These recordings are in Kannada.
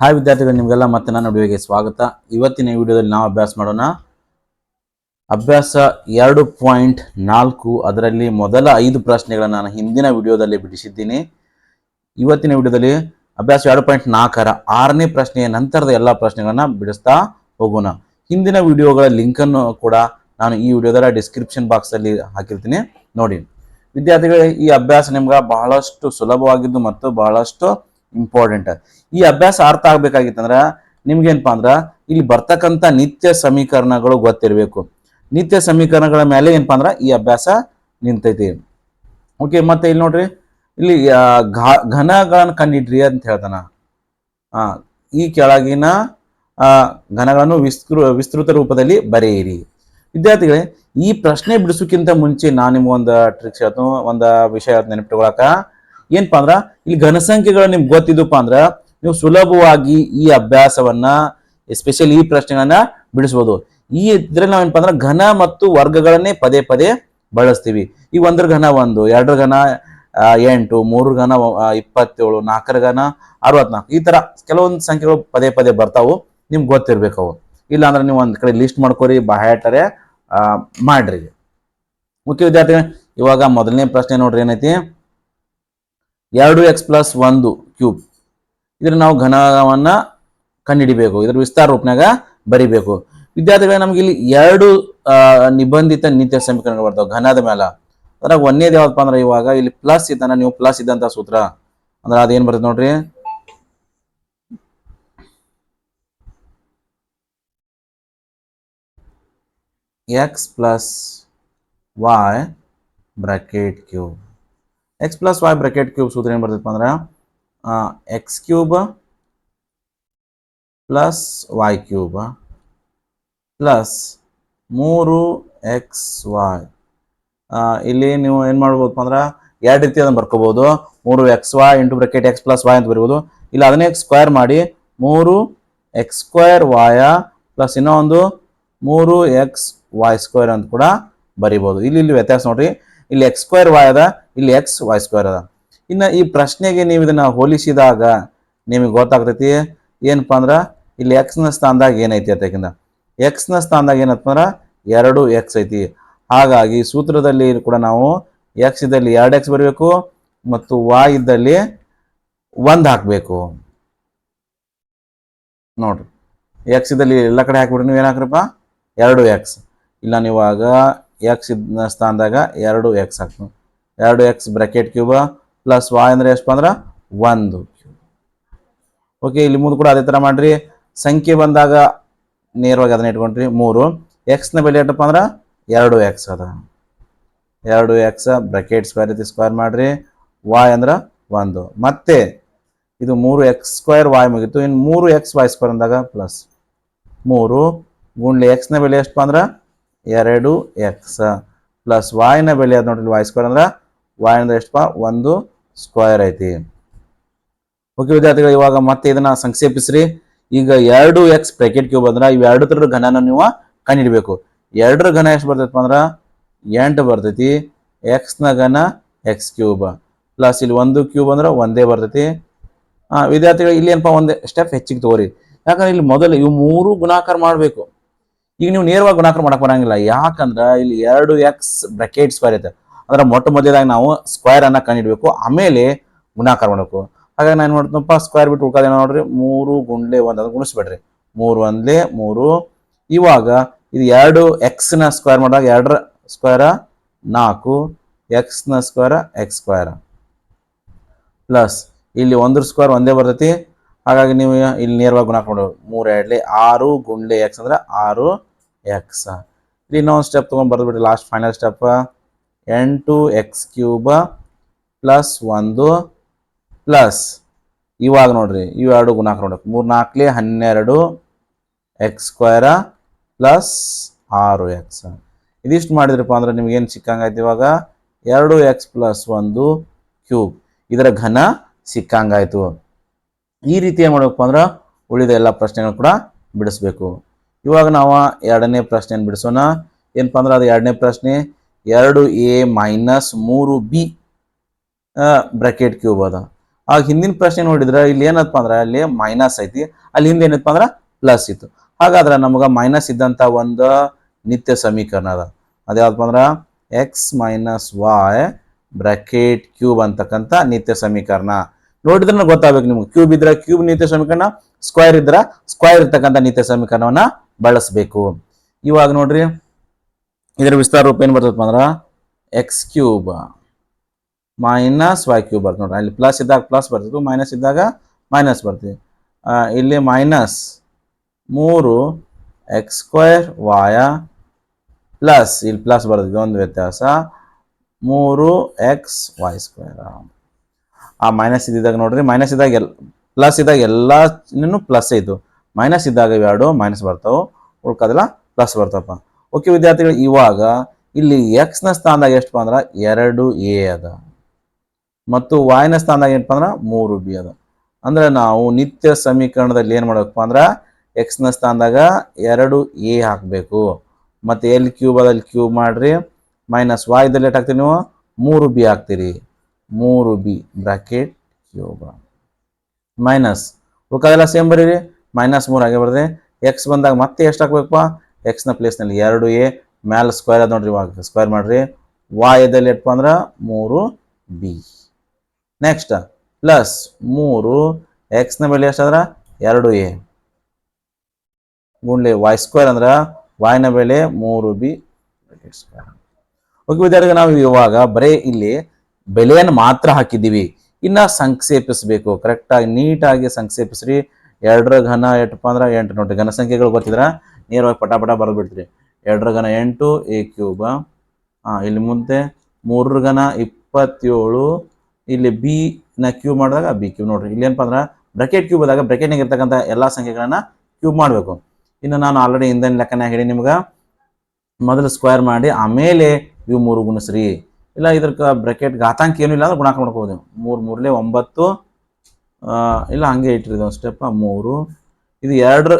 ಹಾಯ್ ವಿದ್ಯಾರ್ಥಿಗಳು, ನಿಮಗೆಲ್ಲ ಮತ್ತೆ ನನ್ನ ವಿಡಿಯೋಗೆ ಸ್ವಾಗತ. ಇವತ್ತಿನ ವಿಡಿಯೋದಲ್ಲಿ ನಾವು ಅಭ್ಯಾಸ ಮಾಡೋಣ. ಅಭ್ಯಾಸ ಎರಡು ಪಾಯಿಂಟ್ ನಾಲ್ಕು, ಅದರಲ್ಲಿ ಮೊದಲ ಐದು ಪ್ರಶ್ನೆಗಳನ್ನು ನಾನು ಹಿಂದಿನ ವಿಡಿಯೋದಲ್ಲಿ ಬಿಡಿಸಿದ್ದೀನಿ. ಇವತ್ತಿನ ವಿಡಿಯೋದಲ್ಲಿ ಅಭ್ಯಾಸ ಎರಡು ಪಾಯಿಂಟ್ ನಾಲ್ಕರ ಆರನೇ ಪ್ರಶ್ನೆಯ ನಂತರದ ಎಲ್ಲ ಪ್ರಶ್ನೆಗಳನ್ನು ಬಿಡಿಸ್ತಾ ಹೋಗೋಣ. ಹಿಂದಿನ ವಿಡಿಯೋಗಳ ಲಿಂಕನ್ನು ಕೂಡ ನಾನು ಈ ವಿಡಿಯೋದರ ಡಿಸ್ಕ್ರಿಪ್ಷನ್ ಬಾಕ್ಸಲ್ಲಿ ಹಾಕಿರ್ತೀನಿ. ನೋಡಿ, ವಿದ್ಯಾರ್ಥಿಗಳೇ, ಈ ಅಭ್ಯಾಸ ನಿಮ್ಗೆ ಬಹಳಷ್ಟು ಸುಲಭವಾಗಿದ್ದು ಮತ್ತು ಬಹಳಷ್ಟು ಇಂಪಾರ್ಟೆಂಟ್ ಈ ಅಭ್ಯಾಸ ಅರ್ಥ ಆಗ್ಬೇಕಾಗಿತ್ತಂದ್ರೆ ನಿಮ್ಗೇನಪ್ಪಾ ಅಂದ್ರ ಇಲ್ಲಿ ಬರ್ತಕ್ಕಂಥ ನಿತ್ಯ ಸಮೀಕರಣಗಳು ಗೊತ್ತಿರಬೇಕು. ನಿತ್ಯ ಸಮೀಕರಣಗಳ ಮೇಲೆ ಏನಪ್ಪಾ ಅಂದ್ರೆ ಈ ಅಭ್ಯಾಸ ನಿಂತೈತಿ. ಓಕೆ ಮತ್ತೆ ಇಲ್ಲಿ ನೋಡ್ರಿ, ಇಲ್ಲಿ ಘನಗಳನ್ನು ಕಂಡಿಡ್ರಿ ಅಂತ ಹೇಳ್ತಾನ. ಈ ಕೆಳಗಿನ ಘನಗಳನ್ನು ವಿಸ್ತೃ, ವಿಸ್ತೃತ ರೂಪದಲ್ಲಿ ಬರೆಯಿರಿ. ವಿದ್ಯಾರ್ಥಿಗಳೇ, ಈ ಪ್ರಶ್ನೆ ಬಿಡಿಸೋಕ್ಕಿಂತ ಮುಂಚೆ ನಾನು ನಿಮ್ಗೊಂದು ಟ್ರಿಕ್ಸ್ ಹೇಳ್ತು ಒಂದು ವಿಷಯ ನೆನಪಿಟ್ಕೊಳಕ ಏನಪ್ಪಾ ಅಂದ್ರ ಇಲ್ಲಿ ಘನಸಂಖ್ಯೆಗಳು ನಿಮ್ಗೆ ಗೊತ್ತಿದ್ದಪ್ಪ ಅಂದ್ರ ನೀವು ಸುಲಭವಾಗಿ ಈ ಅಭ್ಯಾಸವನ್ನ ಎಸ್ಪೆಷಲಿ ಈ ಪ್ರಶ್ನೆಗಳನ್ನ ಬಿಡಿಸ್ಬೋದು. ಈ ಇದ್ರಲ್ಲಿ ನಾವೇನಪ್ಪ ಅಂದ್ರೆ ಘನ ಮತ್ತು ವರ್ಗಗಳನ್ನೇ ಪದೇ ಪದೇ ಬಳಸ್ತೀವಿ. ಈ ಒಂದ್ರ ಘನ ಒಂದು ಎರಡರ ಘನ ಎಂಟು ಮೂರು ಘನ ಇಪ್ಪತ್ತೇಳು ನಾಲ್ಕರ ಘನ ಅರವತ್ನಾಲ್ಕು. ಈ ತರ ಕೆಲವೊಂದು ಸಂಖ್ಯೆಗಳು ಪದೇ ಪದೇ ಬರ್ತಾವು ನಿಮ್ಗೆ ಗೊತ್ತಿರ್ಬೇಕು ಅವು. ಇಲ್ಲ ಅಂದ್ರೆ ನೀವು ಒಂದ್ ಕಡೆ ಲಿಸ್ಟ್ ಮಾಡ್ಕೋರಿ ಬಾಹ್ಯಾಟರೆ ಆ, ಮಾಡ್ರಿ. ಮುಖ್ಯ ವಿದ್ಯಾರ್ಥಿಗಳೇ ಇವಾಗ ಮೊದಲನೇ ಪ್ರಶ್ನೆ ನೋಡ್ರಿ ಏನೈತಿ? ಎರಡು ಎಕ್ಸ್ ಪ್ಲಸ್ ಒಂದು ಕ್ಯೂಬ್ ಇದ್ರ ನಾವು ಘನವನ್ನು ಕಂಡುಹಿಡಿಬೇಕು. ಇದ್ರ ವಿಸ್ತಾರ ರೂಪನಾಗ ಬರಿಬೇಕು. ವಿದ್ಯಾರ್ಥಿಗಳೇ, ನಮ್ಗೆ ಇಲ್ಲಿ ಎರಡು ನಿಬಂಧಿತ ನಿತ್ಯ ಸಮೀಕರಣಗಳು ಬರ್ತಾವೆ. ಘನದ ಮೇಲೆ ಅದ್ರಾಗ ಒಂದೇದು ಯಾವ್ದಪ್ಪ ಅಂದ್ರೆ ಇವಾಗ ಇಲ್ಲಿ ಪ್ಲಸ್ ಇದ್ದಾನ ನೀವು ಪ್ಲಸ್ ಇದ್ದಂತ ಸೂತ್ರ. ಅಂದ್ರೆ ಅದೇನ್ ಬರ್ತದೆ ನೋಡ್ರಿ? X plus y bracket cube x plus y bracket cube ಸೂತ್ರ ಏನು ಬರ್ತೈತಪ್ಪ ಅಂದ್ರೆ x cube plus y cube plus ಮೂರು ಎಕ್ಸ್ ವೈ ಇಲ್ಲಿ ನೀವು ಏನು ಮಾಡ್ಬೋದಪ್ಪ ಅಂದ್ರೆ, ಎರಡು ರೀತಿ ಅದನ್ನು ಬರ್ಕೋಬೋದು ಮೂರು x y into bracket x plus y ಅಂತ ಬರಿಬೋದು ಇಲ್ಲ, ಅದನ್ನೇ ಸ್ಕ್ವೇರ್ ಮಾಡಿ ಮೂರು ಎಕ್ಸ್ ಸ್ಕ್ವೇರ್ ವಾಯ ಪ್ಲಸ್ ಇನ್ನೂ ಒಂದು ಮೂರು ಎಕ್ಸ್ ವೈ ಸ್ಕ್ವೇರ್ ಅಂತ ಕೂಡ ಬರಿಬೋದು ಇಲ್ಲಿ ಇಲ್ಲಿ ವ್ಯತ್ಯಾಸ ನೋಡ್ರಿ. ಇಲ್ಲಿ ಎಕ್ಸ್ ಸ್ಕ್ವೇರ್ ವಾಯ್ ಅದ, ಇಲ್ಲಿ ಎಕ್ಸ್ ವಾಯ್ ಸ್ಕ್ವೇರ್ ಅದ. ಇನ್ನು ಈ ಪ್ರಶ್ನೆಗೆ ನೀವು ಇದನ್ನ ಹೋಲಿಸಿದಾಗ ನಿಮಗೆ ಗೊತ್ತಾಗ್ತೈತಿ, ಏನಪ್ಪ ಅಂದ್ರೆ ಇಲ್ಲಿ ಎಕ್ಸ್ನ ಸ್ಥಾನದಾಗ ಏನೈತಿ ಯಾಕಂದ್ರೆ ಎಕ್ಸ್ನ ಸ್ಥಾನದಾಗ ಏನಪ್ಪ ಎರಡು ಎಕ್ಸ್ ಐತಿ. ಹಾಗಾಗಿ ಸೂತ್ರದಲ್ಲಿ ಕೂಡ ನಾವು ಎಕ್ಸ್ ಇದ್ದಲ್ಲಿ ಎರಡು ಎಕ್ಸ್ ಬರಬೇಕು ಮತ್ತು ವಾಯ್ ಇದ್ದಲ್ಲಿ ಒಂದು ಹಾಕಬೇಕು. ನೋಡ್ರಿ ಎಕ್ಸ್ ಇದ್ದಲ್ಲಿ ಎಲ್ಲ ಕಡೆ ಹಾಕ್ಬಿಟ್ರಿ ನೀವು ಏನು ಹಾಕ್ರಪ್ಪ? ಎರಡು ಎಕ್ಸ್ ಇಲ್ಲ ನೀವಾಗ ಎಕ್ಸ್ ಇದ್ನ ಸ್ಥಾನದಾಗ ಎರಡು ಎಕ್ಸ್ ಹಾಕ್ತು ಎರಡು x bracket cube plus y ಅಂದ್ರೆ ಎಷ್ಟು ಅಂದ್ರೆ ಒಂದು ಓಕೆ ಇಲ್ಲಿ ಮುಂದೆ ಕೂಡ ಅದೇ ಥರ ಮಾಡಿರಿ. ಸಂಖ್ಯೆ ಬಂದಾಗ ನೇರವಾಗಿ ಅದನ್ನ ಇಟ್ಕೊಂಡ್ರಿ. ಮೂರು. ಎಕ್ಸ್ನ ಬೆಲೆ ಎಟ್ಟಪ್ಪ ಅಂದ್ರೆ? ಎರಡು ಎಕ್ಸ್ ಅದ. ಎರಡು ಎಕ್ಸ್ ಬ್ರಾಕೆಟ್ ಸ್ಕ್ವೇರ್ ಐತಿ ಸ್ಕ್ವೇರ್ ಮಾಡಿರಿ. ವಾಯ್ ಅಂದ್ರೆ ಒಂದು. ಮತ್ತೆ ಇದು ಮೂರು ಎಕ್ಸ್ ಸ್ಕ್ವೇರ್ ವಾಯ್ ಮುಗೀತು. ಇನ್ನು ಮೂರು ಎಕ್ಸ್ ವಾಯ್ ಸ್ಕ್ವೇರ್ ಅಂದಾಗ ಪ್ಲಸ್ ಮೂರು. ಗುಂಡ್ಲಿ ಎಕ್ಸ್ನ ಬೆಲೆ ಎಷ್ಟಪ್ಪ ಅಂದ್ರೆ? ಎರಡು ಎಕ್ಸ್ ಪ್ಲಸ್ ವಾಯ್ನ ಬೆಲೆ ಅದು ನೋಡ್ರಿ ವಾಯ್ ಸ್ಕ್ವೇರ್ ಅಂದ್ರೆ ವಾಯ್ ಅಂದ್ರೆ ಎಷ್ಟಪ್ಪ ಒಂದು ಸ್ಕ್ವೇರ್ ಐತಿ. ಓಕೆ ವಿದ್ಯಾರ್ಥಿಗಳು, ಇವಾಗ ಮತ್ತೆ ಇದನ್ನ ಸಂಕ್ಷೇಪಿಸ್ರಿ. ಈಗ ಎರಡು ಎಕ್ಸ್ ಬ್ರಾಕೆಟ್ ಕ್ಯೂಬ್ ಅಂದ್ರೆ ಇವು ಎರಡು ತರ ಘನನ ನೀವು ಕಂಡಿಡ್ಬೇಕು. ಎರಡರ ಘನ ಎಷ್ಟು ಬರ್ತೈತಪ್ಪ ಅಂದ್ರೆ ಎಂಟು ಬರ್ತೈತಿ. ಎಕ್ಸ್ನ ಘನ ಎಕ್ಸ್ ಕ್ಯೂಬ್ ಪ್ಲಸ್ ಇಲ್ಲಿ ಒಂದು ಕ್ಯೂಬ್ ಅಂದ್ರೆ ಒಂದೇ ಬರ್ತೈತಿ. ವಿದ್ಯಾರ್ಥಿಗಳು ಇಲ್ಲಿ ಏನಪ್ಪ ಒಂದೇ ಸ್ಟೆಪ್ ಹೆಚ್ಚಿಗೆ ತಗೋರಿ. ಯಾಕಂದ್ರೆ ಇಲ್ಲಿ ಮೊದಲು ಇವು ಮೂರು ಗುಣಾಕಾರ ಮಾಡಬೇಕು. ಈಗ ನೀವು ನೇರವಾಗಿ ಗುಣಾಕಾರ ಮಾಡಕ್ ಬರಂಗಿಲ್ಲ. ಯಾಕಂದ್ರೆ ಇಲ್ಲಿ ಎರಡು ಎಕ್ಸ್ ಬ್ರಕೆಟ್ ಸ್ಕ್ವೇರ್ ಐತೆ. ಅಂದ್ರೆ ಮೊಟ್ಟ ಮೊದಲಾಗಿ ನಾವು ಸ್ಕ್ವೇರ್ ಅನ್ನ ಕಂಡಿಡ್ಬೇಕು. ಆಮೇಲೆ ಗುಣಾಕಾರ ಮಾಡಬೇಕು. ಹಾಗಾಗಿ ನಾನು ಮಾಡ್ತೀನಪ್ಪ? ಸ್ಕ್ವೇರ್ ಬಿಟ್ಟು ಉಳ್ಕೋದೇನೋ ನೋಡ್ರಿ. ಮೂರು ಗುಂಡ್ಲೆ ಒಂದು ಅದು ಗುಣಿಸ್ಬೇಡ್ರಿ. ಮೂರು ಒಂದ್ಲೆ ಮೂರು. ಇವಾಗ ಇದು ಎರಡು ಎಕ್ಸ್ನ ಸ್ಕ್ವೇರ್ ಮಾಡಿದಾಗ ಎರಡರ ಸ್ಕ್ವೇರ ನಾಲ್ಕು ಎಕ್ಸ್ನ ಸ್ಕ್ವೇರ ಎಕ್ಸ್ ಸ್ಕ್ವೇರ್ ಪ್ಲಸ್ ಇಲ್ಲಿ ಒಂದ್ರ ಸ್ಕ್ವೇರ್ ಒಂದೇ ಬರ್ತೈತಿ. ಹಾಗಾಗಿ ನೀವು ಇಲ್ಲಿ ನೇರವಾಗಿ ಗುಣಾಕ ಮಾಡೋದು ಮೂರು ಎರಡ್ಲಿ ಆರು ಗುಂಡ್ಲೆ ಎಕ್ಸ್ ಅಂದ್ರೆ ಆರು ಎಕ್ಸ್ ಇಲ್ಲಿ ಇನ್ನೊಂದು ಸ್ಟೆಪ್ ತೊಗೊಂಡು ಬಿಡಿ ಲಾಸ್ಟ್ ಫೈನಲ್ ಸ್ಟೆಪ್ ಎಂಟು ಎಕ್ಸ್ ಕ್ಯೂಬ ಪ್ಲಸ್ ಒಂದು ಪ್ಲಸ್ ಇವಾಗ ನೋಡ್ರಿ ಇವೆರಡು ಗುಣಾಕ ನೋಡಕ್ ಮೂರು ನಾಲ್ಕಲಿ ಹನ್ನೆರಡು ಎಕ್ಸ್ ಸ್ಕ್ವೇರ ಪ್ಲಸ್ ಆರು ಎಕ್ಸ್ ಇದಿಷ್ಟು ಮಾಡಿದ್ರಪ್ಪ ಅಂದ್ರೆ ನಿಮ್ಗೆ ಏನು ಸಿಕ್ಕಂಗಾಯ್ತು ಇವಾಗ? ಎರಡು ಎಕ್ಸ್ ಪ್ಲಸ್ ಒಂದು ಕ್ಯೂಬ್ ಇದರ ಘನ ಸಿಕ್ಕಂಗಾಯ್ತು. ಈ ರೀತಿ ಏನು ಮಾಡ್ಬೇಕಪ್ಪ ಅಂದ್ರೆ ಉಳಿದ ಎಲ್ಲ ಪ್ರಶ್ನೆಗಳು ಕೂಡ ಬಿಡಿಸ್ಬೇಕು. ಇವಾಗ ನಾವು ಎರಡನೇ ಪ್ರಶ್ನೆಯನ್ನು ಬಿಡಿಸೋಣ. ಏನಪ್ಪ ಅಂದ್ರೆ ಅದು ಎರಡನೇ ಪ್ರಶ್ನೆ, ಎರಡು ಎ ಮೈನಸ್ ಮೂರು ಬಿ ಬ್ರಾಕೆಟ್ ಕ್ಯೂಬ್ ಅದ. ಆಗ ಹಿಂದಿನ ಪ್ರಶ್ನೆ ನೋಡಿದ್ರೆ ಇಲ್ಲಿ ಏನಪ್ಪ ಅಂದ್ರೆ ಅಲ್ಲಿ ಮೈನಸ್ ಐತಿ, ಅಲ್ಲಿ ಹಿಂದೆ ಏನಪ್ಪ ಅಂದ್ರೆ ಪ್ಲಸ್ ಇತ್ತು. ಹಾಗಾದ್ರೆ ನಮಗೆ ಮೈನಸ್ ಇದ್ದಂಥ ಒಂದು ನಿತ್ಯ ಸಮೀಕರಣ ಅದ. ಅದ್ಯಾವ್ದಪ್ಪ ಅಂದ್ರೆ x minus y bracket cube ಅಂತಕ್ಕಂಥ ನಿತ್ಯ ಸಮೀಕರಣ. ನೋಡಿದ್ರೆ ಗೊತ್ತಾಗಬೇಕು ನಿಮ್ಗೆ. ಕ್ಯೂಬ್ ಇದ್ರೆ ಕ್ಯೂಬ್ ನಿತ್ಯ ಸಮೀಕರಣ, ಸ್ಕ್ವೇರ್ ಇದ್ರೆ ಸ್ಕ್ವೇರ್ ಇರ್ತಕ್ಕಂಥ ನಿತ್ಯ ಸಮೀಕರಣವನ್ನ ಬಳಸಬೇಕು. ಇವಾಗ ನೋಡ್ರಿ, ಇದರ ವಿಸ್ತಾರ ರೂಪ ಏನು ಬರ್ತದಪ್ಪ ಅಂದ್ರೆ x cube minus y cube ಬರ್ತದೆ ನೋಡ್ರಿ. ಅಲ್ಲಿ ಪ್ಲಸ್ ಇದ್ದಾಗ ಪ್ಲಸ್ ಬರ್ತದೆ ಮೈನಸ್ ಇದ್ದಾಗ ಮೈನಸ್ ಬರ್ತದೆ ಇಲ್ಲಿ ಮೈನಸ್ ಮೂರು ಎಕ್ಸ್ ಸ್ಕ್ವೇರ್ ವಾಯ ಪ್ಲಸ್ ಇಲ್ಲಿ ಪ್ಲಸ್ ಬರ್ತದೆ ಒಂದು ವ್ಯತ್ಯಾಸ. ಮೂರು ಎಕ್ಸ್ ವೈ ಸ್ಕ್ವೇರ್ ಆ ಮೈನಸ್ ಇದ್ದಾಗ ನೋಡ್ರಿ ಮೈನಸ್ ಇದ್ದಾಗ ಎಲ್ ಪ್ಲಸ್ ಇದ್ದಾಗ ಎಲ್ಲ ಪ್ಲಸ್ ಇತ್ತು ಮೈನಸ್ ಇದ್ದಾಗ ಎರಡು ಮೈನಸ್ ಬರ್ತಾವೆ ಉಳ್ಕೋದಿಲ್ಲ ಪ್ಲಸ್ ಬರ್ತಾವಪ್ಪ ಓಕೆ ವಿದ್ಯಾರ್ಥಿಗಳು, ಇವಾಗ ಇಲ್ಲಿ ಎಕ್ಸ್ನ ಸ್ಥಾನದಾಗ ಎಷ್ಟಪ್ಪ ಅಂದ್ರೆ ಎರಡು ಎ ಅದ. ಮತ್ತು ವಾಯ್ನ ಸ್ಥಾನದಾಗ ಏನಪ್ಪ ಅಂದ್ರೆ ಮೂರು ಬಿ ಅದ. ಅಂದ್ರೆ ನಾವು ನಿತ್ಯ ಸಮೀಕರಣದಲ್ಲಿ ಏನು ಮಾಡ್ಬೇಕಪ್ಪ ಅಂದ್ರೆ ಎಕ್ಸ್ನ ಸ್ಥಾನದಾಗ ಎರಡು ಎ ಹಾಕಬೇಕು. ಮತ್ತು ಎಲ್ ಕ್ಯೂಬ್ ಅದಲ್ಲಿ ಕ್ಯೂಬ್ ಮಾಡ್ರಿ. ಮೈನಸ್ ವಾಯ್ದಲ್ಲಿ ಲೇಟ್ ಹಾಕ್ತೀರಿ ನೀವು? ಮೂರು ಬಿ ಹಾಕ್ತೀರಿ. ಮೂರು ಬಿ ಬ್ರಾಕೆಟ್, ಕ್ಯೂಬ್. ಮೈನಸ್ ಉಳ್ಕೋದೆಲ್ಲ ಸೇಮ್ ಬರೀರಿ. ಮೈನಸ್ ಮೂರು ಹಾಗೆ ಎಕ್ಸ್ ಬಂದಾಗ ಮತ್ತೆ ಎಷ್ಟು ಹಾಕ್ಬೇಕಪ್ಪ? ಎಕ್ಸ್ನ ಪ್ಲೇಸ್ನಲ್ಲಿ ಎರಡು ಎ ಮ್ಯಾಲೆ ಸ್ಕ್ವೇರ್ ಅದ ನೋಡ್ರಿ ಇವಾಗ ಸ್ಕ್ವೇರ್ ಮಾಡ್ರಿ. ವಾಯದಲ್ಲಿ ಎಟ್ಪ ಅಂದ್ರೆ? ಮೂರು ಬಿ ನೆಕ್ಸ್ಟ್ ಪ್ಲಸ್ ಮೂರು ಎಕ್ಸ್ನ ಬೆಲೆ ಎಷ್ಟಾದ್ರೆ ಎರಡು ಎ ಗುಂಡ್ಲಿ ವಾಯ್ ಸ್ಕ್ವೇರ್ ಅಂದ್ರೆ ವಾಯ್ನ ಬೆಲೆ ಮೂರು ಬಿ ಸ್ಕ್ವೇರ್ ಓಕೆ ವಿದ್ಯಾರ್ಥಿ ನಾವು ಇವಾಗ ಬರೀ ಇಲ್ಲಿ ಬೆಲೆಯನ್ನು ಮಾತ್ರ ಹಾಕಿದ್ದೀವಿ. ಇನ್ನ ಸಂಕ್ಷೇಪಿಸಬೇಕು. ಕರೆಕ್ಟಾಗಿ ನೀಟಾಗಿ ಸಂಕ್ಷೇಪಿಸ್ರಿ. ಎರಡರ ಘನ ಎಷ್ಟಪ್ಪ ಅಂದ್ರೆ ಎಂಟು. ನೋಡ್ರಿ ಘನ ಸಂಖ್ಯೆಗಳು ಗೊತ್ತಿದ್ರೆ? ನೇರವಾಗಿ ಪಟ ಪಟ ಬರೆದು ಬಿಡ್ತೀರಿ ಎರಡರ ಘನ ಎಂಟು ಎ ಕ್ಯೂಬ ಹಾಂ, ಇಲ್ಲಿ ಮುಂದೆ ಮೂರರ ಘನ ಇಪ್ಪತ್ತೇಳು. ಇಲ್ಲಿ ಬಿ ನ ಕ್ಯೂಬ್ ಮಾಡಿದಾಗ ಬಿ ಕ್ಯೂಬ್ ನೋಡ್ರಿ, ಇಲ್ಲಿ ಏನಪ್ಪ ಅಂದ್ರೆ ಬ್ರಕೆಟ್ ಕ್ಯೂಬ್ ಆದಾಗ ಬ್ರಕೆಟ್ನಾಗ ಇರ್ತಕ್ಕಂಥ ಎಲ್ಲ ಸಂಖ್ಯೆಗಳನ್ನ ಕ್ಯೂಬ್ ಮಾಡಬೇಕು. ಇನ್ನು ನಾನು ಆಲ್ರೆಡಿ ಹಿಂದಿನ ಲೆಕ್ಕನ ಹೇಳಿ ನಿಮ್ಗೆ. ಮೊದಲು ಸ್ಕ್ವೇರ್ ಮಾಡಿ ಆಮೇಲೆ ಇವು ಮೂರು ಗುಣಿಸ್ರಿ. ಇಲ್ಲ ಇದ್ರ ಬ್ರಕೆಟ್ ಘಾತಾಂಕ ಏನು ಇಲ್ಲ ಅಂದ್ರೆ ಗುಣಾಕ ಮಾಡ್ಕೋಬೋದು. ಮೂರು ಮೂರಲೇ ಒಂಬತ್ತು ಇಲ್ಲ, ಹಂಗೆ ಇಟ್ಟಿರಿ ಒಂದು ಸ್ಟೆಪ್ ಮೂರು. ಇದು ಎರಡು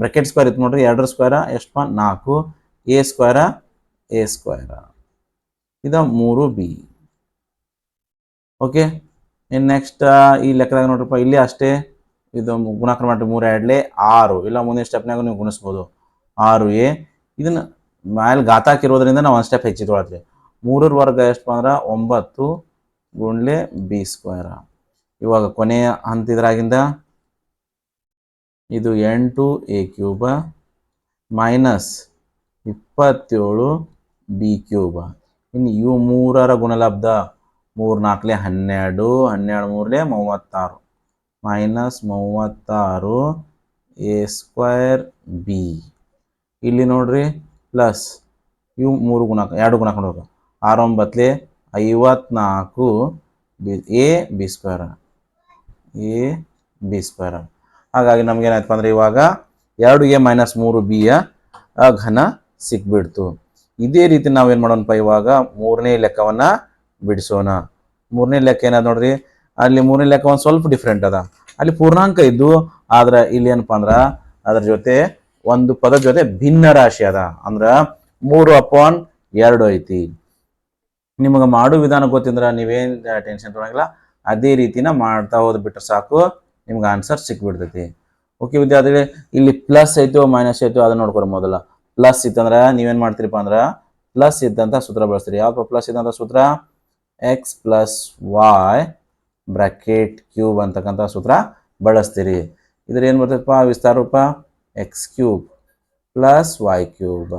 ಬ್ರಕೆಟ್ ಸ್ಕ್ವೇರ್ ಇತ್ತು ನೋಡ್ರಿ. ಎರಡರ ಸ್ಕ್ವೇರ ಎಷ್ಟಪ್ಪ ನಾಲ್ಕು. ಎ ಸ್ಕ್ವೇರ ಎ ಸ್ಕ್ವೇರ ಇದು ಮೂರು ಬಿ ಓಕೆ ಇನ್ನು ನೆಕ್ಸ್ಟ್ ಈ ಲೆಕ್ಕದಾಗ ನೋಡ್ರಪ್ಪ, ಇಲ್ಲಿ ಅಷ್ಟೇ. ಇದು ಗುಣಾಕಾರ ಮಾಡಿ ಮೂರು ಎರಡ್ಲೆ ಆರು. ಇಲ್ಲ, ಮುಂದಿನ ಸ್ಟೆಪ್ನಾಗ ನೀವು ಗುಣಿಸ್ಬೋದು. ಆರು ಎ ಇದನ್ನು ಮೇಲೆ ಗಾತಾಕಿರೋದ್ರಿಂದ ನಾವು ಒಂದು ಸ್ಟೆಪ್ ಹೆಚ್ಚಿ ತೊಗೊಳ್ತೀವಿ ಮೂರರ ವರ್ಗ ಎಷ್ಟು ಅಂದ್ರೆ ಒಂಬತ್ತು ಗುಂಡ್ಲೆ ಬಿ ಸ್ಕ್ವೇರ ಇವಾಗ ಕೊನೆಯ ಹಂತ ಇದ್ರಾಗಿಂದ ಇದು ಎಂಟು ಎ ಕ್ಯೂಬ ಮೈನಸ್ ಇಪ್ಪತ್ತೇಳು ಬಿ ಕ್ಯೂಬ. ಇನ್ನು ಇವು ಮೂರರ ಗುಣಲಬ್ಧ ಮೂರು ನಾಲ್ಕಲೆ ಹನ್ನೆರಡು ಹನ್ನೆರಡು ಮೂರಲೆ ಮೂವತ್ತಾರು. ಮೈನಸ್ ಮೂವತ್ತಾರು ಎ ಸ್ಕ್ವೇರ್ ಬಿ. ಇಲ್ಲಿ ನೋಡ್ರಿ, ಪ್ಲಸ್ ಇವು ಮೂರು ಗುಣ, ಎರಡು ಗುಣ ಹೋಗ. ಆರೊಂಬತ್ತಲೆ ಐವತ್ನಾಲ್ಕು b, a b square. A, b square ಹಾಗಾಗಿ ನಮ್ಗೇನಾಯ್ತಪ್ಪ ಅಂದ್ರೆ ಇವಾಗ ಎರಡು ಎ ಮೈನಸ್ ಮೂರು ಬಿಯ ಘನ ಸಿಕ್ಬಿಡ್ತು. ಇದೇ ರೀತಿ ನಾವೇನು ಮಾಡೋಣಪ್ಪ ಇವಾಗ ಮೂರನೇ ಲೆಕ್ಕವನ್ನ ಬಿಡಿಸೋಣ. ಮೂರನೇ ಲೆಕ್ಕ ಏನಾದ ನೋಡ್ರಿ, ಅಲ್ಲಿ ಮೂರನೇ ಲೆಕ್ಕ ಒಂದು ಸ್ವಲ್ಪ ಡಿಫ್ರೆಂಟ್ ಅದ. ಅಲ್ಲಿ ಪೂರ್ಣಾಂಕ ಇದ್ದು, ಆದ್ರೆ ಇಲ್ಲಿ ಏನಪ್ಪ ಅಂದ್ರೆ, ಅದ್ರ ಜೊತೆ ಒಂದು ಪದ ಜೊತೆ ಭಿನ್ನ ರಾಶಿ ಅದ. ಅಂದ್ರ ಮೂರು ಅಪಾನ್ ಎರಡು ಐತಿ. ನಿಮಗೆ ಮಾಡೋ ವಿಧಾನ ಗೊತ್ತಿದ್ರ ನೀವೇನು ಟೆನ್ಷನ್ ತೊಗೊಳಂಗಿಲ್ಲ. ಅದೇ ರೀತಿನ ಮಾಡ್ತಾ ಹೋದ್ಬಿಟ್ರೆ ಸಾಕು, ನಿಮ್ಗೆ ಆನ್ಸರ್ ಸಿಕ್ಬಿಡ್ತೈತಿ. ಓಕೆ ವಿದ್ಯಾರ್ಥಿಗಳೇ, ಇಲ್ಲಿ ಪ್ಲಸ್ ಐತೋ ಮೈನಸ್ ಐತೋ ಅದನ್ನ ನೋಡ್ಕೊರಿ ಮೊದಲ. ಪ್ಲಸ್ ಇತ್ತಂದ್ರೆ ನೀವೇನು ಮಾಡ್ತೀರಪ್ಪ ಅಂದ್ರೆ ಪ್ಲಸ್ ಇದ್ದಂತ ಸೂತ್ರ ಬಳಸ್ತೀರಿ. ಯಾವ ಪ್ಲಸ್ ಇದ್ದಂತ ಸೂತ್ರ? X plus y bracket cube ಅಂತಕ್ಕಂಥ ಸೂತ್ರ ಬಳಸ್ತೀರಿ. ಇದ್ರ ಏನು ಬರ್ತೈತಪ್ಪ? ವಿಸ್ತಾರ ರೂಪ x cube plus y cube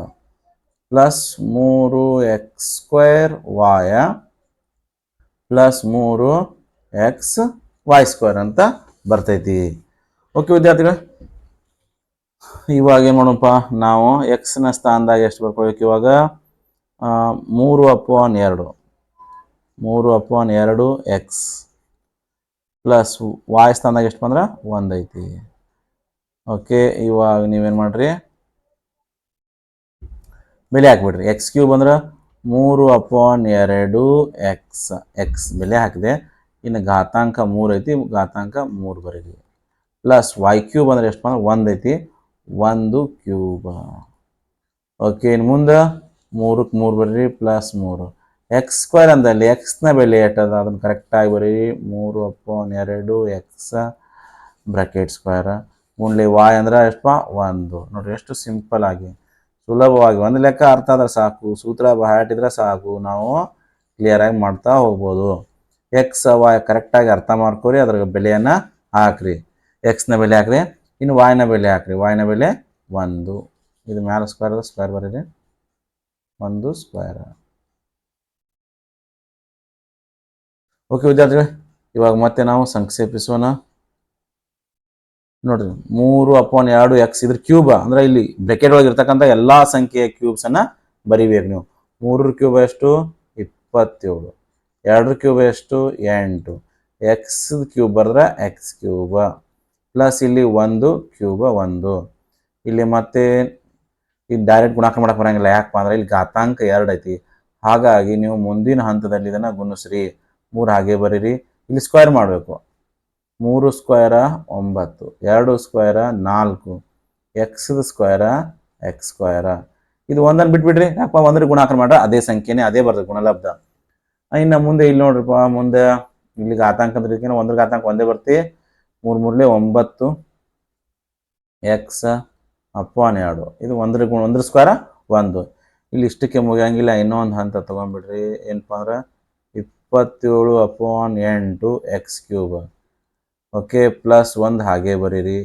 plus ಮೂರು ಎಕ್ಸ್ ಸ್ಕ್ವೇರ್ ವಾಯ ಪ್ಲಸ್ ಮೂರು ಎಕ್ಸ್ ವೈ ಸ್ಕ್ವೇರ್ ಅಂತ ಬರ್ತೈತಿ. ಓಕೆ ವಿದ್ಯಾರ್ಥಿಗಳು, ಇವಾಗ ಏನು ಮಾಡೋಣಪ್ಪ, ನಾವು ಎಕ್ಸ್ನ ಸ್ಥಾನದಾಗ ಎಷ್ಟು ಬರ್ಕೊಳ್ಬೇಕು ಇವಾಗ? ಮೂರು ಅಪಾನ್ ಎರಡು. ಮೂರು ಅಪಾನ್ ಎರಡು ಎಕ್ಸ್ ಪ್ಲಸ್ ವಾಯ್ ಸ್ಥಾನದಾಗ ಎಷ್ಟು ಬಂದ್ರೆ? ಒಂದು ಐತಿ. ಓಕೆ ಇವಾಗ ನೀವೇನು ಮಾಡ್ರಿ? ಬೆಲೆ ಹಾಕ್ಬಿಡ್ರಿ. ಎಕ್ಸ್ ಕ್ಯೂಬ್ ಅಂದ್ರೆ ಮೂರು ಅಪಾನ್ ಎರಡು ಎಕ್ಸ್ ಎಕ್ಸ್ ಬೆಲೆ ಹಾಕಿದೆ. ಇನ್ನು ಘಾತಾಂಕ ಮೂರು ಐತಿ, ಘಾತಾಂಕ ಮೂರು ಬರೀರಿ. ಪ್ಲಸ್ ವೈ ಕ್ಯೂಬ್ ಅಂದರೆ ಎಷ್ಟು ಅಂದ್ರೆ ಒಂದು ಐತಿ. ಒಂದು ಕ್ಯೂಬ ಓಕೆ ಇನ್ನು ಮುಂದೆ ಮೂರಕ್ಕೆ ಮೂರು ಬರೀರಿ ಪ್ಲಸ್ ಮೂರು. ಎಕ್ಸ್ ಸ್ಕ್ವೇರ್ ಅಂದಲ್ಲಿ ಎಕ್ಸ್ನ ಬೆಲೆ ಎಷ್ಟದ ಅದನ್ನು ಕರೆಕ್ಟಾಗಿ ಬರೀರಿ. ಮೂರು ಅಪ್ಪೋನ್ ಎರಡು ಎಕ್ಸ್ ಬ್ರಾಕೆಟ್ ಸ್ಕ್ವೇರ್ ಗುಂಡ್ಲಿ ವಾಯ್ ಅಂದ್ರೆ ಎಷ್ಟಪ್ಪ ಒಂದು. ನೋಡಿರಿ, ಎಷ್ಟು ಸಿಂಪಲ್ ಆಗಿ. ಸುಲಭವಾಗಿ ಒಂದು ಲೆಕ್ಕ ಅರ್ಥ ಆದ್ರೆ ಸಾಕು. ಸೂತ್ರ ಹಾಟಿದ್ರೆ ಸಾಕು. ನಾವು ಕ್ಲಿಯರಾಗಿ ಮಾಡ್ತಾ ಹೋಗ್ಬೋದು. ಎಕ್ಸ್ ವಾಯ್ ಕರೆಕ್ಟಾಗಿ ಅರ್ಥ ಮಾಡ್ಕೊರಿ ಅದ್ರ ಬೆಲೆಯನ್ನು ಹಾಕ್ರಿ. ಎಕ್ಸ್ನ ಬೆಲೆ ಹಾಕ್ರಿ, ಇನ್ನು ವಾಯ್ನ ಬೆಲೆ ಹಾಕ್ರಿ. ವಾಯ್ನ ಬೆಲೆ ಒಂದು. ಇದು ಮ್ಯಾಲ ಸ್ಕ್ವೇರ್ ಸ್ಕ್ವೇರ್ ಬರೀರಿ. ಒಂದು ಸ್ಕ್ವೇರ್ ಓಕೆ ವಿದ್ಯಾರ್ಥಿಗಳೇ, ಇವಾಗ ಮತ್ತೆ ನಾವು ಸಂಕ್ಷೇಪಿಸೋಣ. ನೋಡ್ರಿ, ಮೂರು ಅಪಾನ್ ಎರಡು ಎಕ್ಸ್ ಇದ್ರ ಕ್ಯೂಬ್ ಅಂದ್ರೆ ಇಲ್ಲಿ ಬ್ರೆಕೆಟ್ ಒಳಗೆ ಇರ್ತಕ್ಕಂಥ ಎಲ್ಲಾ ಸಂಖ್ಯೆಯ ಕ್ಯೂಬ್ಸ್ ಅನ್ನ ಬರಿಬೇಕು ನೀವು. ಮೂರರ ಕ್ಯೂಬ್ ಎಷ್ಟು? ಇಪ್ಪತ್ತೇಳು. ಎರಡರ ಕ್ಯೂಬ್ ಎಷ್ಟು? ಎಂಟು. ಎಕ್ಸ್ ಕ್ಯೂಬ್ ಬರೆದ್ರೆ ಎಕ್ಸ್ ಕ್ಯೂಬ ಪ್ಲಸ್ ಇಲ್ಲಿ ಒಂದು ಕ್ಯೂಬ ಒಂದು. ಇಲ್ಲಿ ಮತ್ತೆ ಈ ಡೈರೆಕ್ಟ್ ಗುಣಾಕಾರ ಮಾಡಕ್ಕೆ ಬರಂಗಿಲ್ಲ. ಯಾಕಪ್ಪ ಅಂದ್ರೆ ಇಲ್ಲಿ ಘಾತಾಂಕ ಎರಡು ಐತಿ. ಹಾಗಾಗಿ ನೀವು ಮುಂದಿನ ಹಂತದಲ್ಲಿ ಇದನ್ನ ಗುಣಿಸ್ರಿ. ಮೂರು ಹಾಗೆ ಬರೀರಿ. ಇಲ್ಲಿ ಸ್ಕ್ವೇರ್ ಮಾಡಬೇಕು. ಮೂರು ಸ್ಕ್ವೇರ ಒಂಬತ್ತು. ಎರಡು ಸ್ಕ್ವೇರ ನಾಲ್ಕು. ಎಕ್ಸ್ ಸ್ಕ್ವೇರ ಎಕ್ಸ್ ಸ್ಕ್ವೇರ ಇದು ಒಂದನ್ನು ಬಿಟ್ಬಿಡ್ರಿ. ಯಾಕಪ್ಪ? ಒಂದ್ರ ಗುಣಾಕಾರ ಮಾಡ್ರೆ ಅದೇ ಸಂಖ್ಯೆನೇ, ಅದೇ ಬರ್ತದೆ ಗುಣಲಬ್ಧ. ಇನ್ನು ಮುಂದೆ ಇಲ್ಲಿ ನೋಡ್ರಿಪ್ಪ ಮುಂದೆ ಇಲ್ಲಿ ಘಾತಾಂಕ ಅಂದ್ರೆ ಒಂದ್ರ ಘಾತಾಂಕ ಒಂದೇ ಬರ್ತಿ. ಮೂರು ಮೂರ್ಲೆ ಒಂಬತ್ತು ಎಕ್ಸ್ ಅಪಾನ್ ಎರಡು ಇದು ಒಂದ್ರ ಗುಣ ಒಂದ್ರ ಸ್ಕ್ವೇರ ಒಂದು. ಇಲ್ಲಿ ಇಷ್ಟಕ್ಕೆ ಮುಗಿಯಂಗಿಲ್ಲ, ಇನ್ನೊಂದು ಹಂತ ತೊಗೊಂಡ್ಬಿಡ್ರಿ ಏನಪ್ಪ ಅಂದ್ರೆ ಇಪ್ಪತ್ತೇಳು ಅಪಾನ್ ಎಂಟು ಎಕ್ಸ್ ಕ್ಯೂಬ್ ಓಕೆ ಪ್ಲಸ್ ಒಂದು ಹಾಗೆ ಬರೀರಿ.